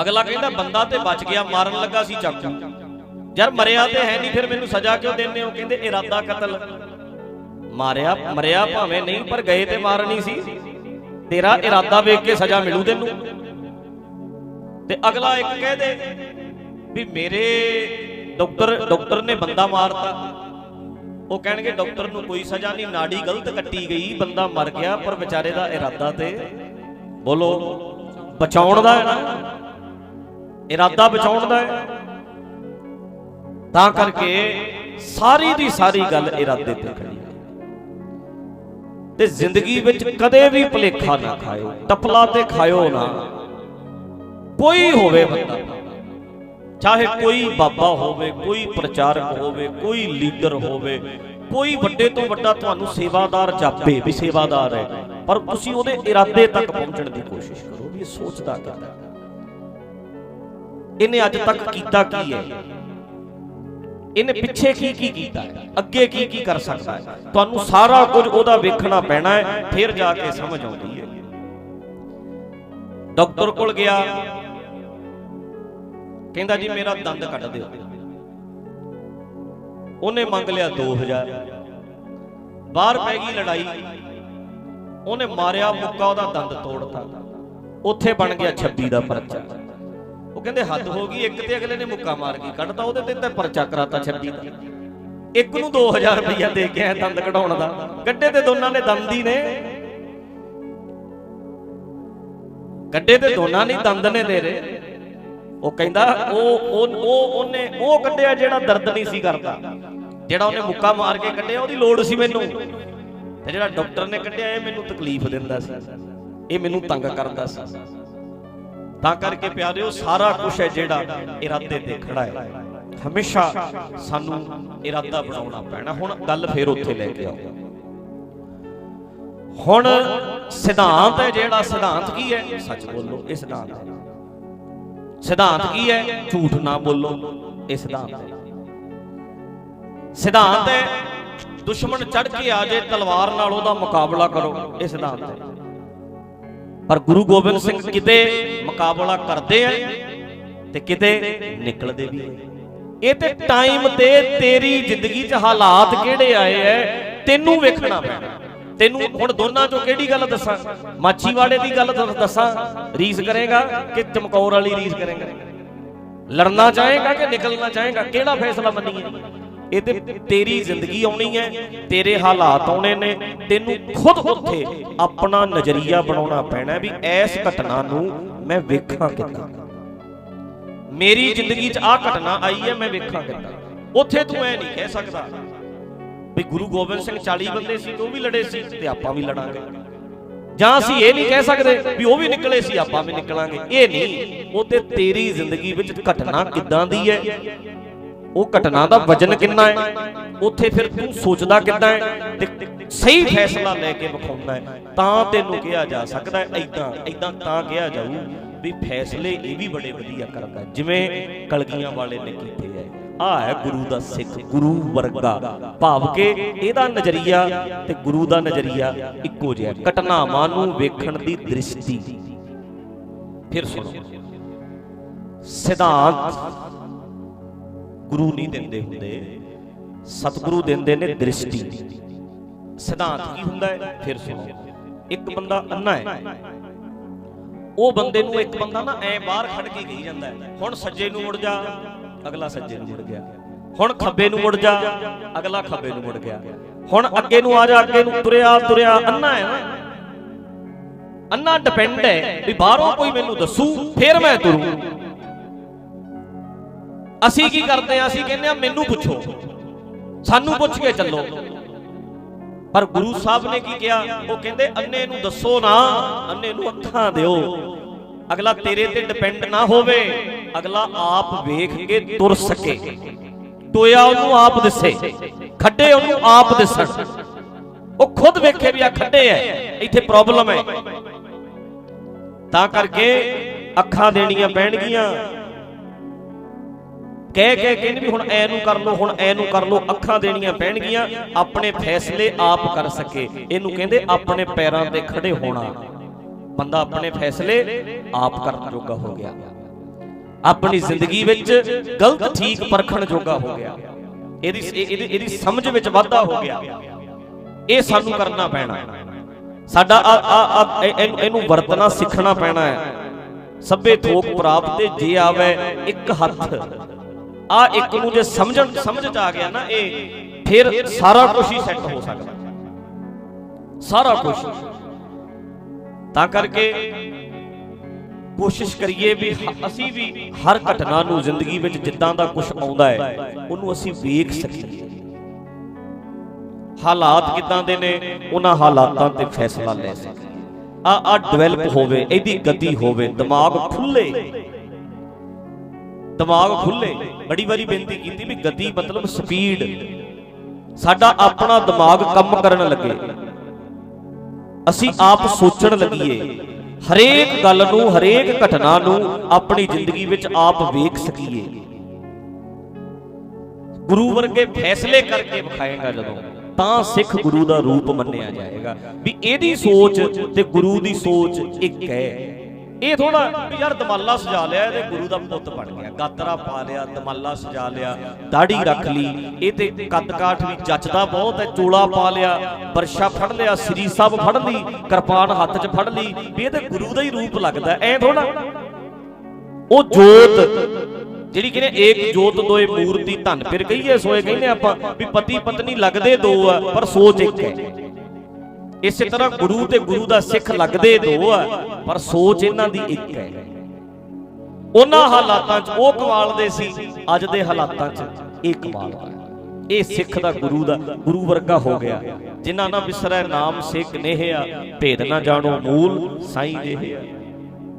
ਅਗਲਾ ਕਹਿੰਦਾ ਬੰਦਾ ਤੇ ਬਚ ਗਿਆ, ਮਾਰਨ ਲੱਗਾ ਸੀ ਚਾਕੂ। ਯਾਰ ਮਰਿਆ ਤੇ ਹੈ ਨਹੀਂ, ਫਿਰ ਮੈਨੂੰ ਸਜ਼ਾ ਕਿਉਂ ਦਿੰਦੇ ਹੋ? ਕਹਿੰਦੇ ਇਰਾਦਾ ਕਤਲ। ਮਾਰਿਆ, ਮਰਿਆ ਭਾਵੇਂ ਨਹੀਂ, ਪਰ ਗਏ ਤੇ ਮਾਰਨੀ ਸੀ। ਤੇਰਾ ਇਰਾਦਾ ਵੇਖ ਕੇ ਸਜ਼ਾ ਮਿਲੂ ਤੈਨੂੰ। ਤੇ ਅਗਲਾ ਇੱਕ ਕਹਿ ਦੇ ਵੀ ਮੇਰੇ ਡਾਕਟਰ ਡਾਕਟਰ ਨੇ ਬੰਦਾ ਮਾਰਤਾ। ਉਹ ਕਹਿਣਗੇ, ਡਾਕਟਰ ਨੂੰ ਕੋਈ ਸਜ਼ਾ ਨਹੀਂ, ਨਾੜੀ ਗਲਤ ਕੱਟੀ ਗਈ, ਬੰਦਾ ਮਰ ਗਿਆ, ਪਰ ਵਿਚਾਰੇ ਦਾ ਇਰਾਦਾ ਤੇ ਬੋਲੋ, ਬਚਾਉਣ ਦਾ ਹੈ ਨਾ। ਇਰਾਦਾ ਬਚਾਉਣ ਦਾ ਹੈ। ਤਾਂ ਕਰਕੇ ਸਾਰੀ ਦੀ ਸਾਰੀ ਗੱਲ ਇਰਾਦੇ ਤੇ ਖੜੀ। ਤੇ ਜ਼ਿੰਦਗੀ ਵਿੱਚ ਕਦੇ ਵੀ ਭੁਲੇਖਾ ਨਾ ਖਾਇਓ ਟਪਲਾ ਤੇ ਖਾਇਓ ਨਾ। ਕੋਈ ਹੋਵੇ ਬੰਦਾ, ਚਾਹੇ ਕੋਈ ਬਾਬਾ ਹੋਵੇ, ਕੋਈ ਪ੍ਰਚਾਰਕ ਹੋਵੇ, ਕੋਈ ਲੀਡਰ ਹੋਵੇ, ਕੋਈ ਵੱਡੇ ਤੋਂ ਵੱਡਾ ਤੁਹਾਨੂੰ ਸੇਵਾਦਾਰ ਜਾਪੇ ਵੀ ਸੇਵਾਦਾਰ ਹੈ, ਪਰ ਤੁਸੀਂ ਉਹਦੇ ਇਰਾਦੇ ਤੱਕ ਪਹੁੰਚਣ ਦੀ ਕੋਸ਼ਿਸ਼ ਕਰੋ ਵੀ ਇਹ ਸੋਚਦਾ ਕਿਆ ਇਹਨੇ ਅੱਜ ਤੱਕ ਕੀਤਾ ਕੀ ਹੈ? ਇਹਨੇ ਪਿੱਛੇ ਕੀ ਕੀ ਕੀਤਾ? ਹੈ ਅੱਗੇ ਕੀ ਕੀ ਕਰ ਸਕਦਾ ਹੈ? ਤੁਹਾਨੂੰ ਸਾਰਾ ਕੁਝ ਉਹਦਾ ਵੇਖਣਾ ਪੈਣਾ ਹੈ, ਫਿਰ ਜਾ ਕੇ ਸਮਝ ਆਉਂਦੀ ਹੈ। ਡਾਕਟਰ ਕੋਲ ਗਿਆ। ਕਹਿੰਦਾ ਜੀ, ਮੇਰਾ ਦੰਦ ਕੱਢ ਦਿਓ। ਉਹਨੇ ਮੰਗ ਲਿਆ 2000 ਬਾਹਰ ਪੈ ਗਈ ਲੜਾਈ। ਉਹਨੇ ਮਾਰਿਆ, ਮੁੱਕਾ ਉਹਦਾ ਦੰਦ ਤੋੜਤਾ। ਉੱਥੇ ਬਣ ਗਿਆ 26 ਦਾ ਪਰਚਾ। ਕਹਿੰਦੇ ਹੱਦ ਹੋ ਗਈ, ਇੱਕ ਤੇ ਅਗਲੇ ਨੇ ਮੁੱਕਾ ਮਾਰ ਕੇ ਕੱਢਤਾ ਉਹਦੇ ਤੇ ਤਾਂ ਪਰਚਾ ਕਰਾਤਾ 26 ਦਾ। ਇੱਕ ਨੂੰ 2000 ਰੁਪਇਆ ਦੇ ਕੇ ਆਇਆ ਦੰਦ ਕਢਾਉਣ ਦਾ। ਗੱਡੇ ਤੇ ਦੋਨਾਂ ਨੇ ਦੰਦ ਹੀ ਨੇ। ਗੱਡੇ ਤੇ ਦੋਨਾਂ ਨੇ ਦੰਦ ਨੇ ਤੇਰੇ। ਉਹ ਕਹਿੰਦਾ, ਉਹ ਉਹ ਉਹ, ਉਹਨੇ, ਉਹ ਕੱਢਿਆ ਜਿਹੜਾ ਦਰਦ ਨਹੀਂ ਸੀ ਕਰਦਾ। ਜਿਹੜਾ ਉਹਨੇ ਮੁੱਕਾ ਮਾਰ ਕੇ ਕੱਢਿਆ, ਉਹਦੀ ਲੋੜ ਸੀ ਮੈਨੂੰ। ਤੇ ਜਿਹੜਾ ਡਾਕਟਰ ਨੇ ਕੱਢਿਆ, ਇਹ ਮੈਨੂੰ ਤਕਲੀਫ ਦਿੰਦਾ ਸੀ। ਇਹ ਮੈਨੂੰ ਤੰਗ ਕਰਦਾ ਸੀ। ਤਾਂ ਕਰਕੇ ਪਿਆਰਿਓ, ਸਾਰਾ ਕੁਝ ਹੈ ਜਿਹੜਾ ਇਰਾਦੇ ਤੇ ਖੜਾ ਹੈ। ਹਮੇਸ਼ਾ ਸਾਨੂੰ ਇਰਾਦਾ ਬਣਾਉਣਾ ਪੈਣਾ। ਹੁਣ ਗੱਲ ਫੇਰ ਉੱਥੇ ਲੈ ਕੇ ਆਓ। ਹੁਣ ਸਿਧਾਂਤ ਹੈ ਜਿਹੜਾ, ਸਿਧਾਂਤ ਕੀ ਹੈ? ਸੱਚ ਬੋਲੋ, ਇਹ ਸਿਧਾਂਤ ਹੈ। ਸਿਧਾਂਤ ਕੀ ਹੈ? ਝੂਠ ਨਾ ਬੋਲੋ, ਇਹ ਸਿਧਾਂਤ ਹੈ। ਸਿਧਾਂਤ ਹੈ, ਦੁਸ਼ਮਣ ਚੜ ਕੇ ਆ ਜੇ ਤਲਵਾਰ ਨਾਲ ਉਹਦਾ ਮੁਕਾਬਲਾ ਕਰੋ, ਇਹ ਸਿਧਾਂਤ ਹੈ। ਪਰ ਗੁਰੂ ਗੋਬਿੰਦ ਸਿੰਘ ਕਿਤੇ ਮੁਕਾਬਲਾ ਕਰਦੇ ਆ ਤੇ ਕਿਤੇ ਨਿਕਲਦੇ ਵੀ ਇਹ ਤੇ ਟਾਈਮ ਤੇ ਤੇਰੀ ਜ਼ਿੰਦਗੀ 'ਚ ਹਾਲਾਤ ਕਿਹੜੇ ਆਏ ਐ? ਤੈਨੂੰ ਵੇਖਣਾ ਪੈਣਾ। ਤੈਨੂੰ ਹੁਣ ਦੋਨਾਂ ਚੋਂ ਕਿਹੜੀ ਗੱਲ ਦੱਸਾਂ? ਮਾਛੀਵਾੜੇ ਦੀ ਗੱਲ ਦੱਸਾਂ? ਰੀਸ ਕਰੇਗਾ ਕਿ ਚਮਕੌਰ ਵਾਲੀ ਰੀਸ ਕਰੇਗਾ? ਲੜਨਾ ਚਾਹੇਗਾ ਕਿ ਨਿਕਲਣਾ ਚਾਹੇਗਾ? ਕਿਹੜਾ ਫੈਸਲਾ ਮੰਨੀਏ? ਇਹ ਤੇ ਤੇਰੀ ਜ਼ਿੰਦਗੀ ਆਉਣੀ ਹੈ, ਤੇਰੇ ਹਾਲਾਤ ਆਉਣੇ ਨੇ, ਤੈਨੂੰ ਖੁਦ ਉੱਥੇ ਆਪਣਾ ਨਜ਼ਰੀਆ ਬਣਾਉਣਾ ਪੈਣਾ ਵੀ ਇਸ ਘਟਨਾ ਨੂੰ ਮੈਂ ਵੇਖਾਂ ਕਿੱਦਾਂ। ਮੇਰੀ ਜ਼ਿੰਦਗੀ 'ਚ ਆਹ ਘਟਨਾ ਆਈ ਹੈ, ਮੈਂ ਵੇਖਾਂ ਕਿੱਦਾਂ। ਉੱਥੇ ਤੂੰ ਐ ਨਹੀਂ ਕਹਿ ਸਕਦਾ ਵੀ ਗੁਰੂ ਗੋਬਿੰਦ ਸਿੰਘ 40 ਬੰਦੇ ਸੀ ਉਹ ਵੀ ਲੜੇ ਸੀ ਤੇ ਆਪਾਂ ਵੀ ਲੜਾਂਗੇ। ਜਾਂ ਅਸੀਂ ਇਹ ਨਹੀਂ ਕਹਿ ਸਕਦੇ ਵੀ ਉਹ ਵੀ ਨਿਕਲੇ ਸੀ, ਆਪਾਂ ਵੀ ਨਿਕਲਾਂਗੇ। ਇਹ ਨਹੀਂ, ਉਹ ਤੇ ਤੇਰੀ ਜ਼ਿੰਦਗੀ ਵਿੱਚ ਘਟਨਾ ਕਿੱਦਾਂ ਦੀ ਹੈ ਉਹ ਘਟਨਾ ਦਾ ਵਜਨ ਕਿੰਨਾ ਹੈ? ਉੱਥੇ ਫਿਰ ਤੂੰ ਸੋਚਦਾ ਕਿੱਦਾਂ ਹੈ? ਤੇ ਸਹੀ ਫੈਸਲਾ ਲੈ ਕੇ ਵਿਖਾਉਂਦਾ ਹੈ। ਤਾਂ ਤੈਨੂੰ ਕਿਹਾ ਜਾ ਸਕਦਾ ਹੈ ਐਦਾਂ ਐਦਾਂ ਤਾਂ ਕਿਹਾ ਜਾਊ ਵੀ ਫੈਸਲੇ ਇਹ ਵੀ ਬੜੇ ਵਧੀਆ ਕਰਦਾ ਜਿਵੇਂ ਕਲਗੀਆਂ ਵਾਲੇ ਨੇ ਕੀਤੇ ਹੈ। ਆ ਹੈ ਗੁਰੂ ਦਾ ਸਿੱਖ, ਗੁਰੂ ਵਰਗਾ। ਭਾਵ ਕਿ ਇਹਦਾ ਨਜ਼ਰੀਆ ਤੇ ਗੁਰੂ ਦਾ ਨਜ਼ਰੀਆ ਇੱਕੋ ਜਿਹਾ ਘਟਨਾਵਾਂ ਨੂੰ ਵੇਖਣ ਦੀ ਦ੍ਰਿਸ਼ਟੀ। ਫਿਰ ਸੁਣੋ। ਸਿਧਾਂਤ ਗੁਰੂ ਨਹੀਂ ਦਿੰਦੇ ਹੁੰਦੇ। ਸਤਿਗੁਰੂ ਦਿੰਦੇ ਨੇ ਦ੍ਰਿਸ਼ਟੀ। ਸਿਧਾਂਤ ਕੀ ਹੁੰਦਾ ਹੈ? ਫਿਰ ਸੁਣੋ। ਇੱਕ ਬੰਦਾ ਅੰਨਾ ਹੈ। ਉਹ ਬੰਦੇ ਨੂੰ ਇੱਕ ਬੰਦਾ ਨਾ ਐ ਬਾਹਰ ਖੜ ਕੇ ਕਹੀ ਜਾਂਦਾ ਹੈ, ਹੁਣ ਸੱਜੇ ਨੂੰ ਮੁੜ ਜਾ, ਅਗਲਾ ਸੱਜੇ ਨੂੰ ਮੁੜ ਗਿਆ। ਹੁਣ ਖੱਬੇ ਨੂੰ ਮੁੜ ਜਾ, ਅਗਲਾ ਖੱਬੇ ਨੂੰ ਮੁੜ ਗਿਆ। ਹੁਣ ਅੱਗੇ ਨੂੰ ਆ ਜਾ, ਅੱਗੇ ਨੂੰ ਤੁਰਿਆ ਤੁਰਿਆ ਅੰਨਾ ਹੈ ਨਾ। ਅੰਨਾ ਡਿਪੈਂਡ ਹੈ ਵੀ ਬਾਹਰੋਂ ਕੋਈ ਮੈਨੂੰ ਦੱਸੂ, ਫਿਰ ਮੈਂ ਤੁਰੂ। ਅਸੀਂ ਕੀ ਕਰਦੇ ਆ ਅਸੀਂ ਕਹਿੰਦੇ ਆ ਮੈਨੂੰ ਪੁੱਛੋ। ਸਾਨੂੰ ਪੁੱਛ ਕੇ ਚੱਲੋ। ਪਰ ਗੁਰੂ ਸਾਹਿਬ ਨੇ ਕੀ ਕਿਹਾ? ਉਹ ਕਹਿੰਦੇ, ਅੰਨੇ ਨੂੰ ਦੱਸੋ ਨਾ, ਅੰਨੇ ਨੂੰ ਅੱਖਾਂ ਦਿਓ। ਅਗਲਾ ਤੇਰੇ ਤੇ ਡਿਪੈਂਡ ਨਾ ਹੋਵੇ, ਅਗਲਾ ਆਪ ਵੇਖ ਕੇ ਤੁਰ ਸਕੇ। ਟੋਇਆ ਉਹਨੂੰ ਆਪ ਦਿਸੇ, ਖੱਡੇ ਉਹਨੂੰ ਆਪ ਦਿਸਣ। ਉਹ ਖੁਦ ਵੇਖੇ ਵੀ ਆ ਖੱਡੇ ਐ, ਇੱਥੇ ਪ੍ਰੋਬਲਮ ਹੈ ਤਾਂ ਕਰਕੇ ਅੱਖਾਂ ਦੇਣੀਆਂ ਪੈਣਗੀਆਂ। ਕਹਿ ਕਹਿ ਕੇ ਵੀ ਹੁਣ ਐ ਨੂੰ ਕਰ ਲੋ ਹੁਣ ਐ ਨੂੰ ਕਰ ਲੋ ਅੱਖਾਂ ਦੇਣੀਆਂ ਪੈਣਗੀਆਂ, ਆਪਣੇ ਫੈਸਲੇ ਆਪ ਕਰ ਸਕੇ। ਇਹਨੂੰ ਕਹਿੰਦੇ ਆਪਣੇ ਪੈਰਾਂ ਤੇ ਖੜੇ ਹੋਣਾ। ਬੰਦਾ ਆਪਣੇ ਫੈਸਲੇ ਆਪ ਕਰਨ ਜੋਗਾ ਹੋ ਗਿਆ। ਆਪਣੀ ਜ਼ਿੰਦਗੀ ਵਿੱਚ ਗਲਤ ਠੀਕ ਪਰਖਣ ਜੋਗਾ ਹੋ ਗਿਆ। ਇਹਦੀ ਇਹਦੀ ਸਮਝ ਵਿੱਚ ਵਾਧਾ ਹੋ ਗਿਆ। ਇਹ ਸਾਨੂੰ ਕਰਨਾ ਪੈਣਾ। ਸਾਡਾ ਆ ਆ ਇਹਨੂੰ ਵਰਤਣਾ, ਸਿੱਖਣਾ ਪੈਣਾ ਹੈ। ਸਭੇ ਥੋਕ ਪ੍ਰਾਪਤ ਜੇ ਆਵੇ ਇੱਕ ਹੱਥ। ਆ ਇੱਕ ਨੂੰ ਜੇ ਸਮਝਣ ਸਮਝ ਚ ਆ ਗਿਆ ਨਾ ਇਹ, ਫਿਰ ਸਾਰਾ ਕੁਝ ਹੀ ਸੈੱਟ ਹੋ ਸਕਦਾ। ਸਾਰਾ ਕੁਝ ਤਾਂ ਕਰਕੇ ਕੋਸ਼ਿਸ਼ ਕਰੀਏ ਵੀ ਅਸੀਂ ਵੀ ਹਰ ਘਟਨਾ ਨੂੰ ਜ਼ਿੰਦਗੀ ਵਿੱਚ ਜਿੱਦਾਂ ਦਾ ਕੁਝ ਆਉਂਦਾ ਹੈ, ਉਹਨੂੰ ਅਸੀਂ ਵੇਖ ਸਕੀਏ। ਹਾਲਾਤ ਕਿਦਾਂ ਦੇ ਨੇ, ਉਹਨਾਂ ਹਾਲਾਤਾਂ ਤੇ ਫੈਸਲਾ ਲੈ ਸਕੀਏ। ਆ ਆ ਡਿਵੈਲਪ ਹੋਵੇ, ਇਹਦੀ ਗਤੀ ਹੋਵੇ, ਦਿਮਾਗ ਖੁੱਲੇ। ਦਿਮਾਗ ਖੁੱਲੇ। ਬੜੀ ਵਾਰੀ ਬੇਨਤੀ ਕੀਤੀ ਵੀ ਗਤੀ ਮਤਲਬ ਸਪੀਡ ਸਾਡਾ ਆਪਣਾ ਦਿਮਾਗ ਕੰਮ ਕਰਨ ਲੱਗੇ। ਅਸੀਂ ਆਪ ਸੋਚਣ ਲੱਗੀਏ, ਹਰੇਕ ਗੱਲ ਨੂੰ, ਹਰੇਕ ਘਟਨਾ ਨੂੰ ਆਪਣੀ ਜ਼ਿੰਦਗੀ ਵਿੱਚ ਆਪ ਵੇਖ ਸਕੀਏ। ਗੁਰੂ ਵਰਗੇ ਫੈਸਲੇ ਕਰਕੇ ਵਿਖਾਏਗਾ ਜਦੋਂ, ਤਾਂ ਸਿੱਖ ਗੁਰੂ ਦਾ ਰੂਪ ਮੰਨਿਆ ਜਾਏਗਾ। ਵੀ ਇਹਦੀ ਸੋਚ ਤੇ ਗੁਰੂ ਦੀ ਸੋਚ ਇੱਕ ਹੈ। ਇਹ ਥੋੜਾ ਵੀ ਯਾਰ ਦਮਾਲਾ ਸਜਾ ਲਿਆ, ਇਹਦੇ ਗੁਰੂ ਦਾ ਪੁੱਤ ਬਣ ਗਿਆ। ਗਾਤਰਾ ਪਾ ਲਿਆ, ਦਮਾਲਾ ਸਜਾ ਲਿਆ, ਦਾੜੀ ਰੱਖ ਲਈ। ਇਹ ਤੇ ਕੱਦ ਕਾਠ ਵੀ ਜੱਚਦਾ ਬਹੁਤ ਹੈ, ਚੋਲਾ ਪਾ ਲਿਆ, ਬਰਸ਼ਾ ਫੜ ਲਿਆ, ਸ੍ਰੀ ਸਾਹਿਬ ਫੜ ਲਈ, ਕਿਰਪਾਨ ਹੱਥ 'ਚ ਫੜ ਲਈ। ਵੀ ਇਹ ਤੇ ਗੁਰੂ ਦਾ ਹੀ ਰੂਪ ਲੱਗਦਾ ਐ ਥੋੜਾ ਉਹ ਜੋਤ, ਜਿਹੜੀ ਕਹਿੰਦੇ ਏਕ ਜੋਤ ਦੋਏ ਮੂਰਤੀ ਧੰਨ, ਫਿਰ ਕਹੀਏ ਸੋਏ ਕਹਿੰਦੇ ਆਪਾਂ ਵੀ ਪਤੀ ਪਤਨੀ ਲੱਗਦੇ ਦੋ ਆ, ਪਰ ਸੋਚ ਇੱਕ ਹੈ। ਇਸੇ ਤਰ੍ਹਾਂ ਗੁਰੂ ਤੇ ਗੁਰੂ ਦਾ ਸਿੱਖ ਲੱਗਦੇ ਦੋ ਆ, ਪਰ ਸੋਚ ਇਹਨਾਂ ਦੀ ਇੱਕ ਹੈ। ਉਹਨਾਂ ਹਾਲਾਤਾਂ 'ਚ ਉਹ ਕਮਾਲ ਦੇ ਸੀ, ਅੱਜ ਦੇ ਹਾਲਾਤਾਂ 'ਚ ਇਹ ਕਮਾਲ ਇਹ ਸਿੱਖ ਦਾ ਗੁਰੂ ਦਾ, ਗੁਰੂ ਵਰਗਾ ਹੋ ਗਿਆ। ਜਿਨ੍ਹਾਂ ਨਾ ਵਿਸਰੈ ਨਾਮ ਸਿੱਖ ਨੇਹਿਆ ਭੇਦ ਨਾ ਜਾਣੋ ਮੂਲ ਸਾਈਂ ਦੇਹਿਆ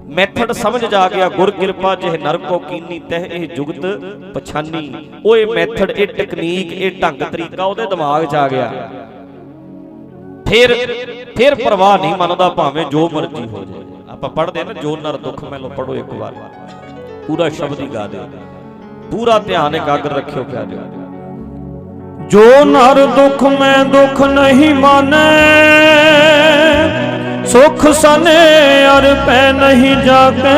ਮੈਥਡ ਸਮਝ ਜਾ ਗਿਆ, ਗੁਰ ਕਿਰਪਾ ਜਿਹ ਨਰ ਕੋ ਕੀਨੀ ਤਹ ਇਹ ਜੁਗਤ ਪਛਾਨੀ। ਉਹ ਇਹ ਮੈਥਡ, ਇਹ ਟੈਕਨੀਕ, ਇਹ ਢੰਗ, ਤਰੀਕਾ ਉਹਦੇ ਦਿਮਾਗ 'ਚ ਆ ਗਿਆ। ਫਿਰ ਫਿਰ ਪਰਵਾਹ ਨਹੀਂ ਮੰਨਦਾ ਭਾਵੇਂ ਜੋ ਮਰਜ਼ੀ ਹੋ ਜਾਏ। ਆਪਾਂ ਪੜ੍ਹਦੇ ਆ ਨਾ, ਜੋ ਨਰ ਦੁੱਖ ਮੈਲੋ ਪੜੋ ਇੱਕ ਵਾਰ। ਪੂਰਾ ਸ਼ਬਦ ਹੀ ਗਾ ਦਿਓ। ਪੂਰਾ ਧਿਆਨ ਇਕਾਗਰ ਰੱਖਿਓ ਪਿਆਰਿਓ ਜੋ ਨਰ ਦੁਖ ਮੈਂ ਦੁੱਖ ਨਹੀਂ ਮਾਨੈ, ਸੁਖ ਸਨੇ ਅਰ ਪੈ ਨਹੀਂ ਜਾਕੇ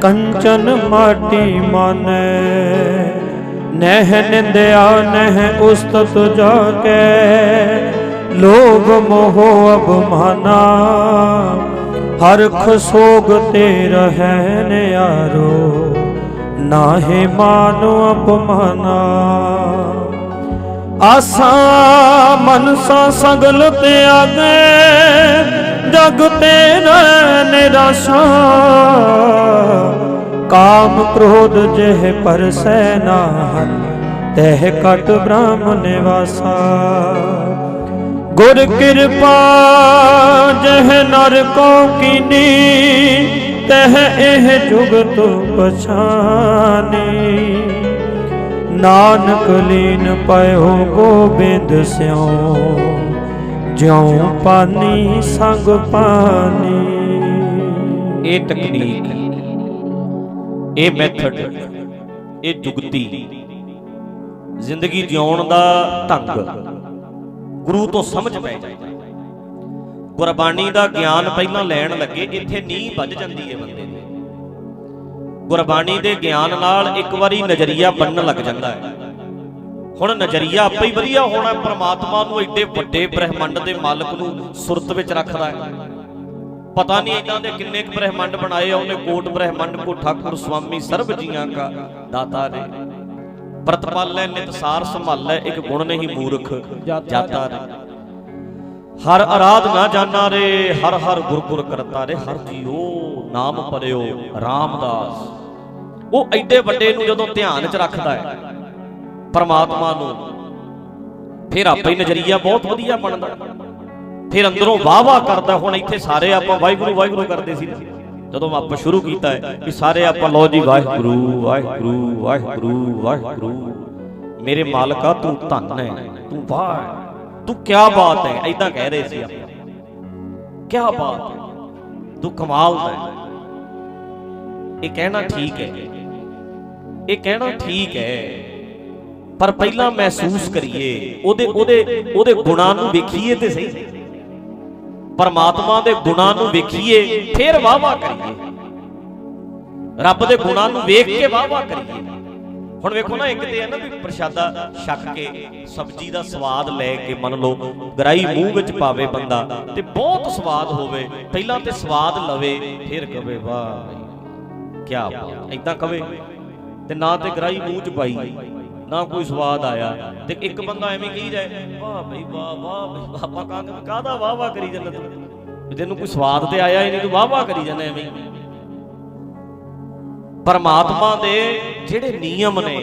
ਕੰਚਨ ਮਾਟੀ ਮਾਨੈ। ਨਹਿ ਨਿੰਦਿਆ, ਨਹਿ ਉਸਤਤ ਜਾਕੇ। ਲੋਭ ਮੋਹ ਅਭਮਾਨਾ ਹਰਖ ਸੋਗ ਤੇ ਰਹਿ ਨਿਆਰੋ ਨਾਹੇ ਮਾਨੋ ਅਪਮਾਨਾ। ਆਸਾ ਮਨਸਾ ਸਗਲ ਤਿਆਗੇ ਜਗ ਤੇ ਨਿਰਾਸ਼ਾ। ਕਾਮ ਕ੍ਰੋਧ ਜਿਹ ਪਰਸੈ ਨਾਹਨ, ਤਹਿ ਕਟ ਬ੍ਰਹਮ ਨਿਵਾਸਾ। ਗੁਰ ਕਿਰਪਾ ਜਹ ਨਰ ਕੋ ਕੀਨੀ ਤਹ ਇਹ ਜੁਗਤ ਪਛਾਨੀ। ਨਾਨਕ ਲੀਨ ਪਇਓ ਗੋਬਿੰਦ ਸਿਉ, ਜਿਉ ਪਾਨੀ ਸੰਗ ਪਾਨੀ। ਇਹ ਤਕਨੀਕ ਇਹ ਮੈਥਡ ਇਹ ਜੁਗਤੀ। ਜ਼ਿੰਦਗੀ ਜਿਉਣ ਦਾ ਢੰਗ। ਗੁਰੂ ਤੋਂ ਸਮਝ ਪੈ ਜਾਂਦਾ ਗੁਰਬਾਣੀ ਦਾ ਗਿਆਨ ਪਹਿਲਾਂ ਲੈਣ ਲੱਗੇ, ਇੱਥੇ ਨੀਂਹ ਵੱਜ ਜਾਂਦੀ ਹੈ ਬੰਦੇ ਦੀ। ਗੁਰਬਾਣੀ ਦੇ ਗਿਆਨ ਨਾਲ ਇੱਕ ਵਾਰੀ ਨਜ਼ਰੀਆ ਬਣਨ ਲੱਗ ਜਾਂਦਾ ਹੈ। ਹੁਣ ਨਜ਼ਰੀਆ ਆਪੇ ਹੀ ਵਧੀਆ ਹੋਣਾ, ਪਰਮਾਤਮਾ ਨੂੰ ਐਡੇ ਵੱਡੇ ਬ੍ਰਹਿਮੰਡ ਦੇ ਮਾਲਕ ਨੂੰ ਸੁਰਤ ਵਿੱਚ ਰੱਖਦਾ ਹੈ। ਪਤਾ ਨਹੀਂ ਇਹਨਾਂ ਦੇ ਕਿੰਨੇ ਕੁ ਬ੍ਰਹਿਮੰਡ ਬਣਾਏ ਆ, ਉਹਨੇ ਕੋਟ ਬ੍ਰਹਿਮੰਡ ਕੋ ਠਾਕੁਰ ਸੁਆਮੀ ਸਰਬ ਜੀਆਂ ਕਾ ਦਾਤਾ ਨੇ ਪ੍ਰਤਪਾਲੈ ਨਿਤਸਾਰ ਸੰਭਾਲੈ ਇੱਕ ਗੁਣ ਨਹੀਂ ਮੂਰਖ ਜਾਤਾ ਰੇ। ਹਰ ਅਰਾਧ ਨਾ ਜਾਣਾ ਰੇ, ਹਰ ਹਰ ਗੁਰ ਗੁਰ ਕਰਤਾ ਰੇ, ਹਰ ਜੀਓ ਨਾਮ ਪਰਿਓ ਰਾਮਦਾਸ। ਉਹ ਐਡੇ ਵੱਡੇ ਨੂੰ ਜਦੋਂ ਧਿਆਨ 'ਚ ਰੱਖਦਾ ਹੈ, ਪਰਮਾਤਮਾ ਨੂੰ, ਫਿਰ ਆਪੇ ਨਜ਼ਰੀਆ ਬਹੁਤ ਵਧੀਆ ਬਣਦਾ। ਫਿਰ ਅੰਦਰੋਂ ਵਾਹ ਵਾਹ ਕਰਦਾ, ਹੁਣ ਇੱਥੇ ਸਾਰੇ ਆਪਾਂ ਵਾਹਿਗੁਰੂ ਵਾਹਿਗੁਰੂ ਕਰਦੇ ਸੀ ਨਾ। ਜਦੋਂ ਆਪਾਂ ਸ਼ੁਰੂ ਕੀਤਾ ਹੈ ਕਿ ਸਾਰੇ ਆਪਾਂ ਲੋ ਜੀ, ਵਾਹਿਗੁਰੂ ਵਾਹਿਗੁਰੂ ਵਾਹਿਗੁਰੂ ਵਾਹਿਗੁਰੂ। ਮੇਰੇ ਮਾਲਕਾ ਤੂੰ ਧੰਨ ਹੈ, ਤੂੰ ਵਾਹ ਤੂੰ ਕੀ ਬਾਤ ਹੈ ਐਦਾਂ ਕਹਿ ਰਹੇ ਸੀ ਆਪਾਂ। ਕੀ ਬਾਤ ਹੈ, ਤੂੰ ਕਮਾਲ ਦਾ ਹੈ। ਇਹ ਕਹਿਣਾ ਠੀਕ ਹੈ, ਇਹ ਕਹਿਣਾ ਠੀਕ ਹੈ। ਪਰ ਪਹਿਲਾਂ ਮਹਿਸੂਸ ਕਰੀਏ, ਉਹਦੇ ਉਹਦੇ ਉਹਦੇ ਗੁਣਾਂ ਨੂੰ ਵੇਖੀਏ ਤੇ ਸਹੀ। ਪਰਮਾਤਮਾ ਦੇ ਗੁਣਾਂ ਨੂੰ ਵੇਖੀਏ, ਫਿਰ ਵਾਹ ਵਾਹ ਕਰੀਏ। ਰੱਬ ਦੇ ਗੁਣਾਂ ਨੂੰ ਵੇਖ ਕੇ ਵਾਹ ਵਾਹ ਕਰੀਏ। ਹੁਣ ਵੇਖੋ ਨਾ, ਇੱਕ ਤੇ ਹੈ ਨਾ ਵੀ ਪ੍ਰਸ਼ਾਦਾ ਛਕ ਕੇ ਸਬਜ਼ੀ ਦਾ ਸਵਾਦ ਲੈ ਕੇ ਮੰਨ ਲਓ, ਗਰਾਈ ਮੂੰਹ ਵਿੱਚ ਪਾਵੇ ਬੰਦਾ, ਤੇ ਬਹੁਤ ਸਵਾਦ ਹੋਵੇ, ਪਹਿਲਾਂ ਤੇ ਸਵਾਦ ਲਵੇ, ਫਿਰ ਕਵੇ, ਵਾਹ ਕੀ ਬਾਤ ਇਦਾਂ ਕਵੇ। ਤੇ ਨਾ ਤੇ ਗਰਾਈ ਮੂੰਹ ਚ ਪਾਈ। ਨਾ ਕੋਈ ਸਵਾਦ ਆਇਆ ਤੇ ਇੱਕ ਬੰਦਾ ਐਵੇਂ ਕਹੀ ਜਾਏ ਵਾਹ ਬਈ ਵਾਹ ਵਾਹ ਬਈ ਵਾਹ, ਆਪਾਂ ਕਾਹਦੇ ਕਾਹਦਾ ਵਾਹ ਵਾਹ ਕਰੀ ਜਾਂਦਾ ਤੂੰ? ਤੈਨੂੰ ਕੋਈ ਸਵਾਦ ਤੇ ਆਇਆ ਹੀ ਨਹੀਂ ਤੂੰ ਵਾਹ ਵਾਹ ਕਰੀ ਜਾਂਦਾ ਐਵੇਂ ਪਰਮਾਤਮਾ ਦੇ ਜਿਹੜੇ ਨਿਯਮ ਨੇ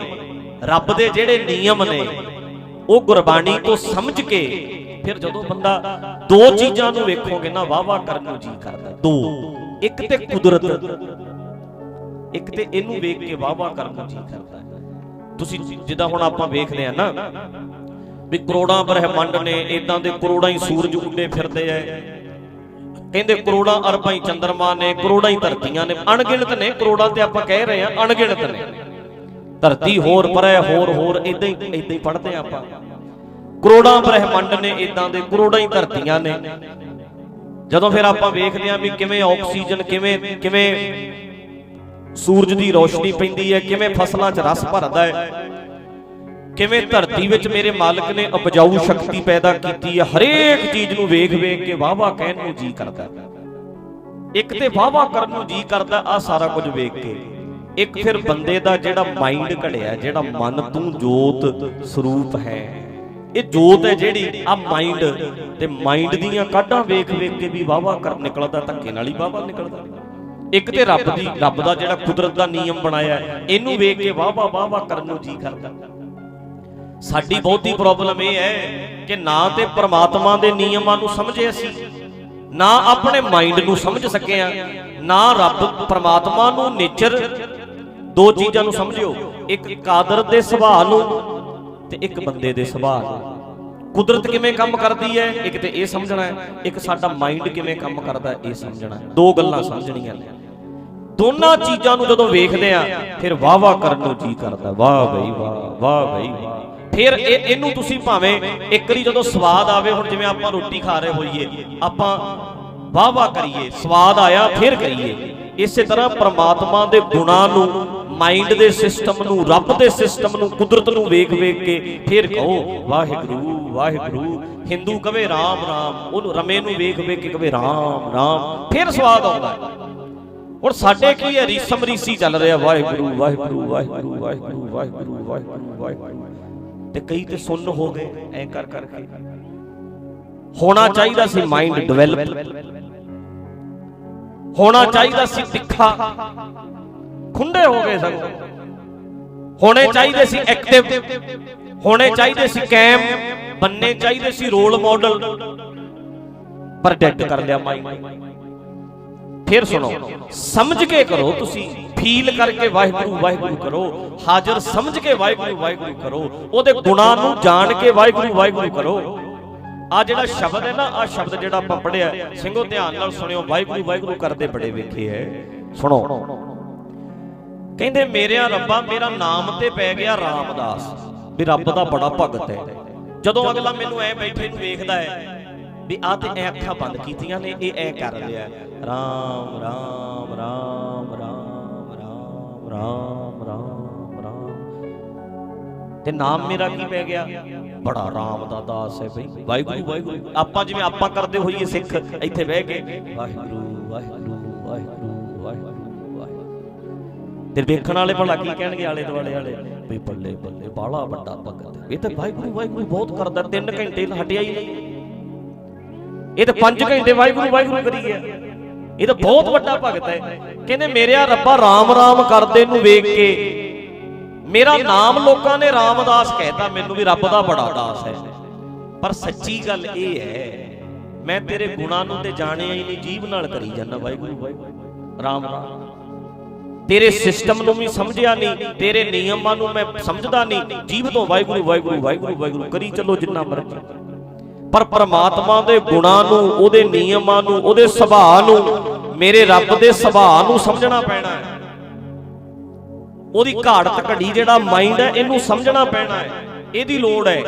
ਰੱਬ ਦੇ ਜਿਹੜੇ ਨਿਯਮ ਨੇ ਉਹ ਗੁਰਬਾਣੀ ਤੋਂ ਸਮਝ ਕੇ ਫਿਰ ਜਦੋਂ ਬੰਦਾ ਦੋ ਚੀਜ਼ਾਂ ਨੂੰ ਵੇਖੋਗੇ ਨਾ ਵਾਹ ਵਾਹ ਕਰਨ ਨੂੰ ਜੀ ਕਰਦਾ। ਦੋ ਇੱਕ ਤੇ ਕੁਦਰਤ ਇੱਕ ਤੇ ਇਹਨੂੰ ਵੇਖ ਕੇ ਵਾਹ ਵਾਹ ਕਰਨ ਨੂੰ ਜੀ ਕਰਦਾ। ਤੁਸੀਂ ਜਿੱਦਾਂ ਹੁਣ ਆਪਾਂ ਵੇਖਦੇ ਆ ਨਾ ਵੀ ਕਰੋੜਾਂ ਬ੍ਰਹਿਮੰਡ ਨੇ ਇਦਾਂ ਦੇ ਕਰੋੜਾਂ ਹੀ ਸੂਰਜ ਉੱਡੇ ਫਿਰਦੇ ਐ ਕਹਿੰਦੇ ਕਰੋੜਾਂ ਅਰਬਾਂ ਹੀ ਚੰਦਰਮਾ ਨੇ, ਕਰੋੜਾਂ ਹੀ ਧਰਤੀਆਂ ਨੇ। ਅਣਗਿਣਤ ਨੇ, ਕਰੋੜਾਂ ਤੇ ਆਪਾਂ ਕਹਿ ਰਹੇ ਆ, ਅਣਗਿਣਤ ਨੇ। ਧਰਤੀ ਹੋਰ ਪਰੇ, ਹੋਰ ਹੋਰ ਇਦਾਂ ਹੀ ਇਦਾਂ ਹੀ ਪੜ੍ਹਦੇ ਆ ਆਪਾਂ। ਕਰੋੜਾਂ ਬ੍ਰਹਿਮੰਡ ਨੇ ਇਦਾਂ ਦੇ ਕਰੋੜਾਂ ਹੀ ਧਰਤੀਆਂ ਨੇ। ਜਦੋਂ ਫਿਰ ਆਪਾਂ ਵੇਖਦੇ ਆ ਵੀ ਕਿਵੇਂ ਆਕਸੀਜਨ, ਕਿਵੇਂ ਕਿਵੇਂ ਸੂਰਜ ਦੀ ਰੋਸ਼ਨੀ ਪੈਂਦੀ ਹੈ, ਕਿਵੇਂ ਫਸਲਾਂ 'ਚ ਰਸ ਭਰਦਾ ਹੈ? ਕਿਵੇਂ ਧਰਤੀ ਵਿੱਚ ਮੇਰੇ ਮਾਲਕ ਨੇ ਉਪਜਾਊ ਸ਼ਕਤੀ ਪੈਦਾ ਕੀਤੀ ਹੈ? ਹਰੇਕ ਚੀਜ਼ ਨੂੰ ਵੇਖ ਵੇਖ ਕੇ ਵਾਹ ਕਹਿਣ ਨੂੰ ਜੀ ਕਰਦਾ ਇੱਕ ਤੇ ਵਾਹ ਵਾਹ ਕਰਨ ਨੂੰ ਜੀ ਕਰਦਾ ਆ ਸਾਰਾ ਕੁਝ ਵੇਖ ਕੇ। ਇੱਕ ਫਿਰ ਬੰਦੇ ਦਾ ਜਿਹੜਾ ਮਾਈਂਡ ਘੜਿਆ, ਜਿਹੜਾ ਮਨ ਤੂੰ ਜੋਤ ਸਰੂਪ ਹੈ। ਇਹ ਜੋਤ ਹੈ ਜਿਹੜੀ ਆ ਮਾਈਂਡ ਤੇ ਮਾਈਂਡ ਦੀਆਂ ਕਾਢਾਂ ਵੇਖ ਵੇਖ ਕੇ ਵੀ ਵਾਹ ਵਾਹ ਕਰ ਨਿਕਲਦਾ, ਧੱਕੇ ਨਾਲ ਹੀ ਵਾਹ ਨਿਕਲਦਾ। ਇੱਕ ਤੇ ਰੱਬ ਦੀ ਰੱਬ ਦਾ ਜਿਹੜਾ ਕੁਦਰਤ ਦਾ ਨਿਯਮ ਬਣਾਇਆ ਇਹਨੂੰ ਵੇਖ ਕੇ ਵਾਹ ਵਾਹ ਵਾਹ ਵਾਹ ਕਰਨ ਨੂੰ ਜੀ ਕਰਦਾ। ਸਾਡੀ ਬਹੁਤੀ ਪ੍ਰੋਬਲਮ ਇਹ ਹੈ ਕਿ ਨਾ ਤੇ ਪ੍ਰਮਾਤਮਾ ਦੇ ਨਿਯਮਾਂ ਨੂੰ ਸਮਝੇ ਅਸੀਂ, ਨਾ ਆਪਣੇ ਮਾਈਂਡ ਨੂੰ ਸਮਝ ਸਕੇ ਆ ਨਾ ਰੱਬ ਪ੍ਰਮਾਤਮਾ ਨੂੰ ਨੇਚਰ ਦੋ ਚੀਜ਼ਾਂ ਨੂੰ ਸਮਝਿਓ, ਇੱਕ ਕਾਦਰ ਦੇ ਸੁਭਾਅ ਨੂੰ ਤੇ ਇੱਕ ਬੰਦੇ ਦੇ ਸੁਭਾਅ ਨੂੰ। ਕੁਦਰਤ ਕਿਵੇਂ ਕੰਮ ਕਰਦੀ ਹੈ? ਇੱਕ ਤੇ ਇਹ ਸਮਝਣਾ ਹੈ, ਇੱਕ ਸਾਡਾ ਮਾਈਂਡ ਕਿਵੇਂ ਕੰਮ ਕਰਦਾ ਹੈ, ਇਹ ਸਮਝਣਾ ਹੈ। ਦੋ ਗੱਲਾਂ ਸਮਝਣੀਆਂ ਨੇ। ਦੋਨਾਂ ਚੀਜ਼ਾਂ ਨੂੰ ਜਦੋਂ ਵੇਖਦੇ ਆ ਫਿਰ ਵਾਹ ਵਾਹ ਕਰਨ ਨੂੰ ਜੀ ਕਰਦਾ ਵਾਹ ਬਈ, ਵਾਹ ਵਾਹ ਬਈ, ਵਾਹ। ਫਿਰ ਇਹ, ਇਹਨੂੰ ਤੁਸੀਂ ਭਾਵੇਂ ਇੱਕ ਵਾਰੀ ਜਦੋਂ ਸਵਾਦ ਆਵੇ, ਹੁਣ ਜਿਵੇਂ ਆਪਾਂ ਰੋਟੀ ਖਾ ਰਹੇ ਹੋਈਏ, ਆਪਾਂ ਵਾਹ ਵਾਹ ਕਰੀਏ, ਸਵਾਦ ਆਇਆ, ਫਿਰ ਕਰੀਏ। ਇਸੇ ਤਰ੍ਹਾਂ ਪ੍ਰਮਾਤਮਾ ਦੇ ਗੁਣਾਂ ਨੂੰ ਮਾਈਂਡ ਦੇ ਸਿਸਟਮ ਨੂੰ, ਰੱਬ ਦੇ ਸਿਸਟਮ ਨੂੰ, ਕੁਦਰਤ ਨੂੰ ਵੇਖ ਵੇਖ ਕੇ ਫਿਰ ਕਹੋ, ਵਾਹਿਗੁਰੂ ਵਾਹਿਗੁਰੂ ਹਿੰਦੂ ਕਵੇ ਰਾਮ ਰਾਮ, ਉਹਨੂੰ ਰਮੇ ਨੂੰ ਵੇਖ ਵੇਖ ਕੇ ਕਵੇ ਰਾਮ ਰਾਮ, ਫਿਰ ਸਵਾਦ ਆਉਂਦਾ। ਹੈ ਹੁਣ ਸਾਡੇ ਕੀ ਹੈ ਰੀਸਮ ਰੀਸੀ ਚੱਲ ਰਿਹਾ, ਵਾਹਿਗੁਰੂ ਵਾਹਿਗੁਰੂ ਵਾਹਿਗੁਰੂ ਵਾਹਿਗੁਰੂ ਵਾਹਿਗੁਰੂ ਵਾਹਿਗੁਰੂ ਵਾਹਿਗੁਰੂ। ਤੇ ਕਈ ਤੇ ਸੁੰਨ ਹੋ ਗਏ, ਐ ਕਰ ਕਰਕੇ। ਹੋਣਾ ਚਾਹੀਦਾ ਸੀ ਮਾਈਂਡ ਡਿਵੈਲਪ ਹੋਣਾ ਚਾਹੀਦਾ ਸੀ ਤਿੱਖਾ। ਖੁੰਡੇ ਹੋ ਗਏ ਸਗੋਂ। ਹੋਣੇ ਚਾਹੀਦੇ ਸੀ ਐਕਟਿਵ ਹੋਣੇ ਚਾਹੀਦੇ ਸੀ ਕੈਮ ਬੰਨੇ ਚਾਹੀਦੇ ਸੀ ਰੋਲ ਮਾਡਲ ਪਰ ਡੈਡ ਕਰ ਲਿਆ ਮਾਈਂਡ ਫਿਰ ਸੁਣੋ ਸਮਝ ਕੇ ਕਰੋ। ਤੁਸੀਂ। ਫੀਲ ਕਰਕੇ ਵਾਹਿਗੁਰੂ ਵਾਹਿਗੁਰੂ ਕਰੋ। ਹਾਜ਼ਰ ਸਮਝ ਕੇ ਵਾਹਿਗੁਰੂ ਵਾਹਿਗੁਰੂ ਕਰੋ। ਉਹਦੇ ਗੁਣਾਂ ਨੂੰ ਜਾਣ ਕੇ ਵਾਹਿਗੁਰੂ ਵਾਹਿਗੁਰੂ ਕਰੋ। ਆ ਜਿਹੜਾ ਸ਼ਬਦ ਹੈ ਨਾ, ਆ ਸ਼ਬਦ ਜਿਹੜਾ ਆਪਾਂ ਪੜਿਆ ਸਿੰਘੋ ਧਿਆਨ ਨਾਲ ਸੁਣਿਓ, ਵਾਹਿਗੁਰੂ ਵਾਹਿਗੁਰੂ ਕਰਦੇ ਬੜੇ ਵੇਖੇ ਐ ਸੁਣੋ। ਕਹਿੰਦੇ, ਮੇਰਿਆ ਰੱਬਾ, ਮੇਰਾ ਨਾਮ ਤੇ ਪੈ ਗਿਆ ਰਾਮਦਾਸ, ਵੀ ਰੱਬ ਦਾ ਬੜਾ ਭਗਤ ਹੈ। ਜਦੋਂ ਅਗਲਾ ਮੈਨੂੰ ਐ ਬੈਠੇ ਨੂੰ ਵੇਖਦਾ ਹੈ, ਵੀ ਆ ਤੇ ਐ ਅੱਖਾਂ ਬੰਦ ਕੀਤੀਆਂ ਨੇ, ਇਹ ਐ ਕਰ ਲਿਆ ਰਾਮ ਰਾਮ ਰਾਮ ਰਾਮ ਰਾਮ ਰਾਮ ਰਾਮ ਰਾਮ। ਤੇ ਨਾਮ ਮੇਰਾ ਕੀ ਪੈ ਗਿਆ? ਬੜਾ ਰਾਮ ਦਾ ਦਾਸ ਹੈ ਬਈ। ਵਾਹਿਗੁਰੂ ਵਾਹਿਗੁਰੂ ਆਪਾਂ ਜਿਵੇਂ ਆਪਾਂ ਕਰਦੇ ਹੋਈਏ ਸਿੱਖ, ਇੱਥੇ ਬਹਿ ਕੇ। ਵਾਹਿਗੁਰੂ ਵਾਹਿਗੁਰੂ ਵਾਹਿਗੁਰੂ ਵਾਹਿਗੁਰੂ। ਵਾਹਿਗੁਰੂ ਤੇ ਵੇਖਣ ਵਾਲੇ ਭਲਾ ਕੀ ਕਹਿਣਗੇ ਆਲੇ ਦੁਆਲੇ ਵਾਲੇ? ਵੀ ਬੱਲੇ ਬੱਲੇ ਬਾਲਾ ਵੱਡਾ ਭਗਤ ਇਹ ਤਾਂ ਵਾਹਿਗੁਰੂ ਵਾਹਿਗੁਰੂ ਬਹੁਤ ਕਰਦਾ 3 ਘੰਟੇ ਹਟਿਆ ਹੀ ਨਹੀਂ। ਇਹ ਤਾਂ 5 ਘੰਟੇ ਵਾਹਿਗੁਰੂ ਵਾਹਿਗੁਰੂ ਕਰੀ ਗਿਆ। ਇਹ ਤਾਂ ਬਹੁਤ ਵੱਡਾ ਭਗਤ ਹੈ। ਕਹਿੰਦੇ, ਮੇਰਿਆ ਰੱਬਾ ਰਾਮ ਰਾਮ ਕਰਦੇ ਨੂੰ ਵੇਖ ਕੇ। ਮੇਰਾ ਨਾਮ ਲੋਕਾਂ ਨੇ ਰਾਮਦਾਸ ਕਹਿਤਾ, ਮੈਨੂੰ ਵੀ ਰੱਬ ਦਾ ਬੜਾ ਦਾਸ ਹੈ। ਪਰ ਸੱਚੀ ਗੱਲ ਇਹ ਹੈ, ਮੈਂ ਤੇਰੇ ਗੁਣਾਂ ਨੂੰ ਤੇ ਜਾਣਿਆ ਹੀ ਨਹੀਂ, ਜੀਭ ਨਾਲ ਕਰੀ ਜਾਂਦਾ ਵਾਹਿਗੁਰੂ। ਵਾਹਿਗੁਰੂ ਰਾਮ ਰਾਮ। ਤੇਰੇ ਸਿਸਟਮ ਨੂੰ ਵੀ ਸਮਝਿਆ ਨਹੀਂ, ਤੇਰੇ ਨਿਯਮਾਂ ਨੂੰ ਮੈਂ ਸਮਝਦਾ ਨਹੀਂ ਜੀਵ ਤੋਂ ਵਾਹਿਗੁਰੂ ਵਾਹਿਗੁਰੂ ਵਾਹਿਗੁਰੂ ਵਾਹਿਗੁਰੂ, ਕਰੀ ਚੱਲੋ ਜਿੰਨਾ ਮਰਜ਼ੀ। ਪਰ ਪਰਮਾਤਮਾ ਦੇ ਗੁਣਾਂ ਨੂੰ, ਉਹਦੇ ਨਿਯਮਾਂ ਨੂੰ, ਉਹਦੇ ਸੁਭਾਅ ਨੂੰ, ਮੇਰੇ ਰੱਬ ਦੇ ਸੁਭਾਅ ਨੂੰ ਸਮਝਣਾ ਪੈਣਾ ਹੈ। ਉਹਦੀ ਘਾੜਤ ਘੜੀ ਜਿਹੜਾ ਮਾਈਂਡ ਹੈ, ਇਹਨੂੰ ਸਮਝਣਾ ਪੈਣਾ ਹੈ। ਇਹਦੀ ਲੋੜ ਹੈ।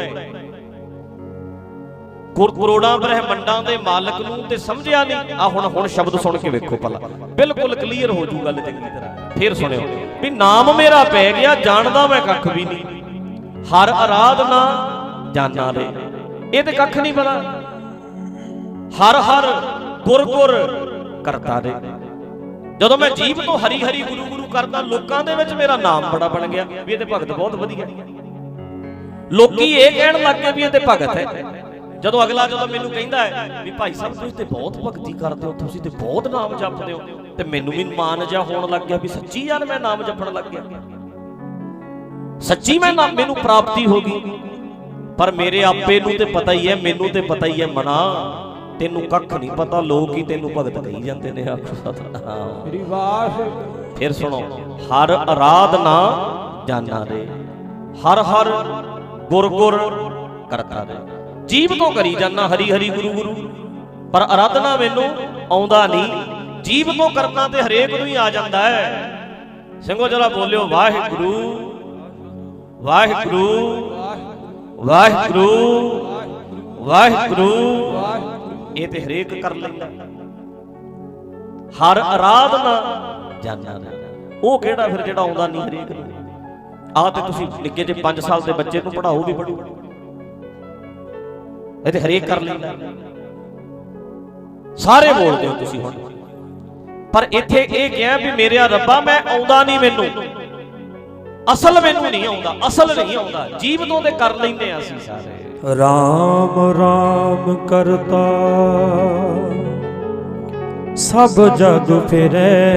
ਕਰੋੜਾਂ ਬ੍ਰਹਿਮੰਡਾਂ ਦੇ ਮਾਲਕ ਨੂੰ ਤੇ ਸਮਝਿਆ ਨਹੀਂ। ਆ ਹੁਣ ਹੁਣ ਸ਼ਬਦ ਸੁਣ ਕੇ ਵੇਖੋ ਭਲਾ। ਬਿਲਕੁਲ ਕਲੀਅਰ ਹੋ ਜੂ ਗੱਲ ਚੰਗੀ ਤਰ੍ਹਾਂ। ਫੇਰ ਸੁਣਿਓ। ਵੀ ਨਾਮ ਮੇਰਾ ਪੈ ਗਿਆ, ਜਾਣਦਾ ਮੈਂ ਕੱਖ ਵੀ ਨਹੀਂ। ਹਰ ਅਰਾਧਨਾ ਜਾਣਾ ਰੇ। ਇਹ ਤੇ ਕੱਖ ਨਹੀਂ ਪਤਾ। ਹਰ ਹਰ ਗੁਰ ਗੁਰ ਕਰਤਾ ਰੇ। ਜਦੋਂ ਮੈਂ ਜੀਭ ਤੋਂ ਹਰੀ ਹਰੀ ਗੁਰੂ ਗੁਰੂ ਕਰਦਾ, ਲੋਕਾਂ ਦੇ ਵਿੱਚ ਮੇਰਾ ਨਾਮ ਬੜਾ ਬਣ ਗਿਆ ਵੀ ਇਹ ਤੇ ਭਗਤ ਬਹੁਤ ਵਧੀਆ। ਲੋਕੀ ਇਹ ਕਹਿਣ ਲੱਗ ਗਏ ਵੀ ਇਹ ਤੇ ਭਗਤ ਹੈ। ਜਦੋਂ ਅਗਲਾ ਜਦੋਂ ਮੈਨੂੰ ਕਹਿੰਦਾ ਹੈ ਵੀ ਭਾਈ ਸਾਹਿਬ, ਤੁਸੀਂ ਤੇ ਬਹੁਤ ਭਗਤੀ ਕਰਦੇ ਹੋ, ਤੁਸੀਂ ਤੇ ਬਹੁਤ ਨਾਮ ਜਪਦੇ ਹੋ, ਤੇ ਮੈਨੂੰ ਵੀ ਮਾਨ ਜਾ ਹੋਣ ਲੱਗ ਗਿਆ ਵੀ ਸੱਚੀ ਯਾਰ ਮੈਂ ਨਾਮ ਜਪਣ ਲੱਗ ਗਿਆ। ਸੱਚੀ ਮੈਂ ਨਾਮ ਮੈਨੂੰ ਪ੍ਰਾਪਤੀ ਹੋ ਗਈ। ਪਰ ਮੇਰੇ ਆਪੇ ਨੂੰ ਤੇ ਪਤਾ ਹੀ ਹੈ, ਮੈਨੂੰ ਤੇ ਪਤਾ ਹੀ ਹੈ ਮਨਾ। ਤੈਨੂੰ ਕੱਖ ਨਹੀਂ ਪਤਾ ਲੋਕ ਹੀ ਤੈਨੂੰ ਭਗਤ ਕਹੀ ਜਾਂਦੇ ਨੇ ਆਖੋ ਸਤਨਾਮ ਮੇਰੀ ਫਿਰ ਸੁਣੋ ਹਰ ਅਰਾਧਨਾ ਜਾਣਾ ਰੇ ਹਰ ਹਰ ਗੁਰ ਗੁਰ ਕਰਤਾ ਰੇ। ਜੀਵ ਤੋਂ ਕਰੀ ਜਾਣਾ ਹਰੀ ਹਰੀ ਗੁਰੂ ਗੁਰੂ ਪਰ ਅਰਾਧਨਾ ਮੈਨੂੰ ਆਉਂਦਾ ਨਹੀਂ। ਜੀਵ ਤੋਂ ਕਰਨਾ ਤੇ ਹਰੇਕ ਨੂੰ ਹੀ ਆ ਜਾਂਦਾ ਹੈ। ਸਿੰਘੋ ਜਰਾ ਬੋਲਿਓ ਵਾਹਿਗੁਰੂ ਵਾਹਿਗੁਰੂ ਵਾਹਿਗੁਰੂ ਵਾਹਿਗੁਰੂ ਇਹ ਤੇ ਹਰੇਕ ਕਰ ਲੈਂਦਾ ਹਰ ਅਰਾਧਨਾ ਜਾਣਾ ਉਹ ਕਿਹੜਾ ਫਿਰ ਜਿਹੜਾ ਆਉਂਦਾ ਨਹੀਂ ਹਰੇਕ ਆ ਤੇ ਤੁਸੀਂ ਨਿੱਕੇ ਜਿਹੇ 5 ਸਾਲ ਦੇ ਬੱਚੇ ਨੂੰ ਪੜਾਓ ਵੀ ਪੜੂ ਇਹ ਤੇ ਹਰੇਕ ਕਰ ਲੈਂਦਾ ਸਾਰੇ ਬੋਲਦੇ ਹੋ ਤੁਸੀਂ ਹੁਣ। ਪਰ ਇੱਥੇ ਇਹ ਕਿਹਾ ਵੀ ਮੇਰਿਆ ਰੱਬਾ, ਮੈਂ ਆਉਂਦਾ ਨਹੀਂ ਮੈਨੂੰ। ਅਸਲ ਮੈਨੂੰ ਨਹੀਂ ਆਉਂਦਾ, ਅਸਲ ਨਹੀਂ ਆਉਂਦਾ। ਜੀਵ ਤੋਂ ਤੇ ਕਰ ਲੈਂਦੇ ਆ ਅਸੀਂ ਸਾਰੇ। ਰਾਮ ਰਾਮ ਕਰਤਾ। ਸਭ ਜਗ ਫਿਰੇ।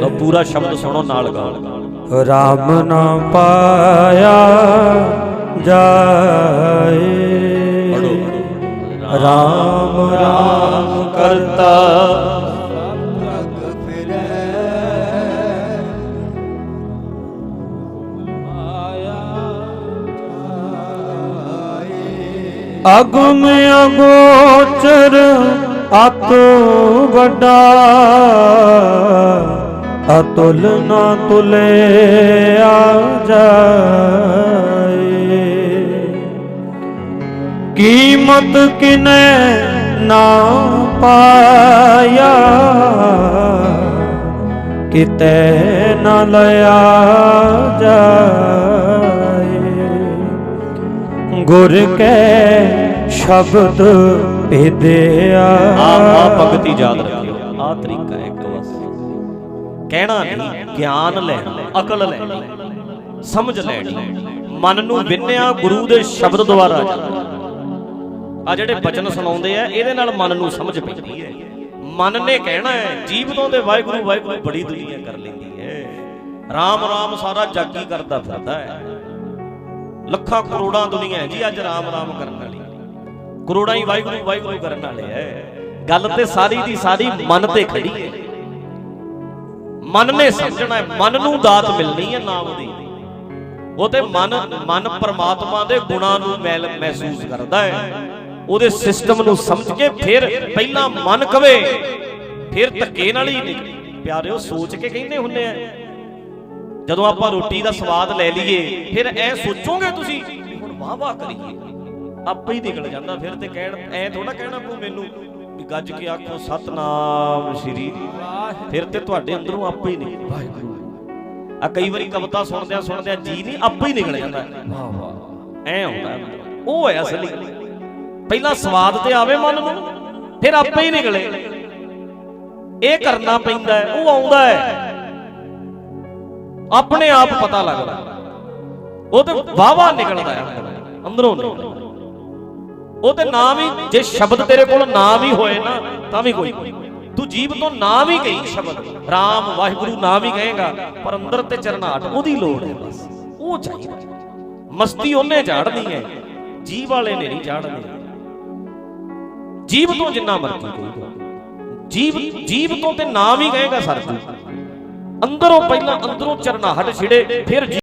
ਲਓ ਪੂਰਾ ਸ਼ਬਦ ਸੁਣੋ ਨਾਲ ਗਾਓ। ਰਾਮ ਨਾਮ ਪਾਇਆ ਜਾਏ। ਰਾਮ ਰਾਮ ਕਰਤਾ। ਅਗਮ ਅਗੋਚਰ ਅਤ ਵੱਡਾ, ਅਤੁਲ ਨਾ ਤੁਲਿਆ ਜਾਏ। ਕੀਮਤ ਕਿਨੈ ਨਾ ਪਾਇਆ, ਕਿਤੇ ਨਾ ਲਿਆ ਜਾਏ। ਗੁਰ ਕੈ ਸ਼ਬਦ ਭੇਦਿਆ ਆ। ਭਗਤੀ ਯਾਦ ਰੱਖਿਓ। ਆ ਤਰੀਕਾ ਇੱਕ ਬਸ। ਕਹਿਣਾ ਨਹੀਂ, ਗਿਆਨ ਲੈਣਾ, ਅਕਲ ਲੈਣੀ, ਸਮਝ ਲੈਣੀ। ਮਨ ਨੂੰ ਵਿੰਨਿਆ ਗੁਰੂ ਦੇ ਸ਼ਬਦ ਦੁਆਰਾ ਜਾਂਦਾ। ਆ ਜਿਹੜੇ ਬਚਨ ਸੁਣਾਉਂਦੇ ਆ, ਇਹਦੇ ਨਾਲ ਮਨ ਨੂੰ ਸਮਝ ਪੈਂਦੀ ਹੈ। ਮਨ ਨੇ ਕਹਿਣਾ ਹੈ ਜੀਵ ਤੋਂ ਤੇ ਵਾਹਿਗੁਰੂ ਵਾਹਿਗੁਰੂ ਬੜੀ ਦੁਨੀਆ ਕਰ ਲੈਂਦੀ ਹੈ। ਰਾਮ ਰਾਮ ਸਾਰਾ ਜੱਗ ਹੀ ਕਰਦਾ ਫਿਰਦਾ ਹੈ। ਲੱਖਾਂ ਕਰੋੜਾਂ ਦੁਨੀਆ ਹੈ ਜੀ ਅੱਜ ਰਾਮ ਰਾਮ ਕਰਨ ਵਾਲੀ। ਕਰੋੜਾਂ ਹੀ ਵਾਹਿਗੁਰੂ ਵਾਹਿਗੁਰੂ ਕਰਨ ਵਾਲੇ ਐ। ਗੱਲ ਤੇ ਸਾਰੀ ਦੀ ਸਾਰੀ ਮਨ ਤੇ ਖੜੀ ਹੈ ਮਨ ਨੇ ਸਮਝਣਾ ਹੈ ਮਨ ਨੂੰ ਦਾਤ ਮਿਲਣੀ ਹੈ ਨਾਮ ਦੀ। ਉਹ ਤੇ ਮਨ ਮਨ ਪਰਮਾਤਮਾ ਦੇ ਗੁਣਾਂ ਨੂੰ ਮੈਲ ਮਹਿਸੂਸ ਕਰਦਾ ਹੈ ਉਹਦੇ ਸਿਸਟਮ ਨੂੰ ਸਮਝ ਕੇ ਫਿਰ ਪਹਿਲਾਂ ਮਨ ਕਵੇ, ਫਿਰ ਧੱਕੇ ਨਾਲ ਹੀ ਨਹੀਂ ਪਿਆਰਿਓ, ਸੋਚ ਕੇ ਕਹਿੰਦੇ ਹੁੰਨੇ ਆ ਜਦੋਂ ਆਪਾਂ ਰੋਟੀ ਦਾ ਸਵਾਦ ਲੈ ਲਈਏ ਫਿਰ ਐ ਸੋਚੋਗੇ ਤੁਸੀਂ ਹੁਣ ਵਾਹ ਵਾਹ ਕਰੀਏ। ਆਪੇ ਹੀ ਨਿਕਲ ਜਾਂਦਾ ਫਿਰ ਤੇ ਕਹਿਣ ਐ ਥੋੜਾ ਕਹਿਣਾ ਕੋ ਮੈਨੂੰ ਵੀ ਗੱਜ ਕੇ ਆਖੋ ਸਤਨਾਮ ਸ਼੍ਰੀ ਫਿਰ ਤੇ ਤੁਹਾਡੇ ਅੰਦਰੋਂ ਆਪੇ ਹੀ ਨਿਕਲ ਵਾਹਿਗੁਰੂ ਆ ਕਈ ਵਾਰੀ ਕਵਿਤਾ ਸੁਣਦਿਆਂ ਸੁਣਦਿਆਂ ਜੀ ਨਹੀਂ ਆਪੇ ਹੀ ਨਿਕਲ ਜਾਂਦਾ। ਵਾਹ ਵਾਹ। ਐ ਹੁੰਦਾ। ਉਹ ਹੈ ਅਸਲੀ। ਪਹਿਲਾਂ ਸਵਾਦ ਤੇ ਆਵੇ ਮਨ ਨੂੰ ਫਿਰ ਆਪੇ ਹੀ ਨਿਕਲੇ। ਇਹ ਕਰਨਾ ਪੈਂਦਾ ਉਹ ਆਉਂਦਾ ਹੈ। ਆਪਣੇ ਆਪ ਪਤਾ ਲੱਗਦਾ ਉਹ ਤੇ ਵਾਵਾ ਨਿਕਲਦਾ ਹੈ ਅੰਦਰੋਂ। ਨਿਕਲਦਾ ਉਹ ਤੇ ਨਾਮ ਹੀ ਜੇ ਸ਼ਬਦ ਤੇਰੇ ਕੋਲ ਨਾਮ ਹੀ ਹੋਏ ਨਾ, ਤਾਂ ਵੀ ਕੋਈ ਤੂੰ ਜੀਵ ਤੋਂ ਨਾਮ ਹੀ ਕਹੀ ਸ਼ਬਦ। ਰਾਮ, ਵਾਹਿਗੁਰੂ ਨਾਮ ਹੀ ਕਹੇਗਾ, ਪਰ ਅੰਦਰ ਤੇ ਚਰਨਾਟ ਉਹਦੀ ਲੋੜ ਹੈ ਬਸ। ਉਹ ਚਾਹੀਦਾ ਮਸਤੀ ਉਹਨੇ ਝਾੜਨੀ ਹੈ। ਜੀਵ ਵਾਲੇ ਨੇ ਨਹੀਂ ਝਾੜਨੀ ਜੀਵ ਤੋਂ ਜਿੰਨਾ ਮਰਜ਼ੀ ਕਹੇਗਾ ਜੀਵ ਜੀਵ ਤੋਂ ਤੇ ਨਾਮ ਹੀ ਕਹੇਗਾ ਸਰ ਅੰਦਰੋਂ ਪਹਿਲਾਂ ਅੰਦਰੋਂ ਚਰਨਾਹਟ ਛਿੜੇ ਫਿਰ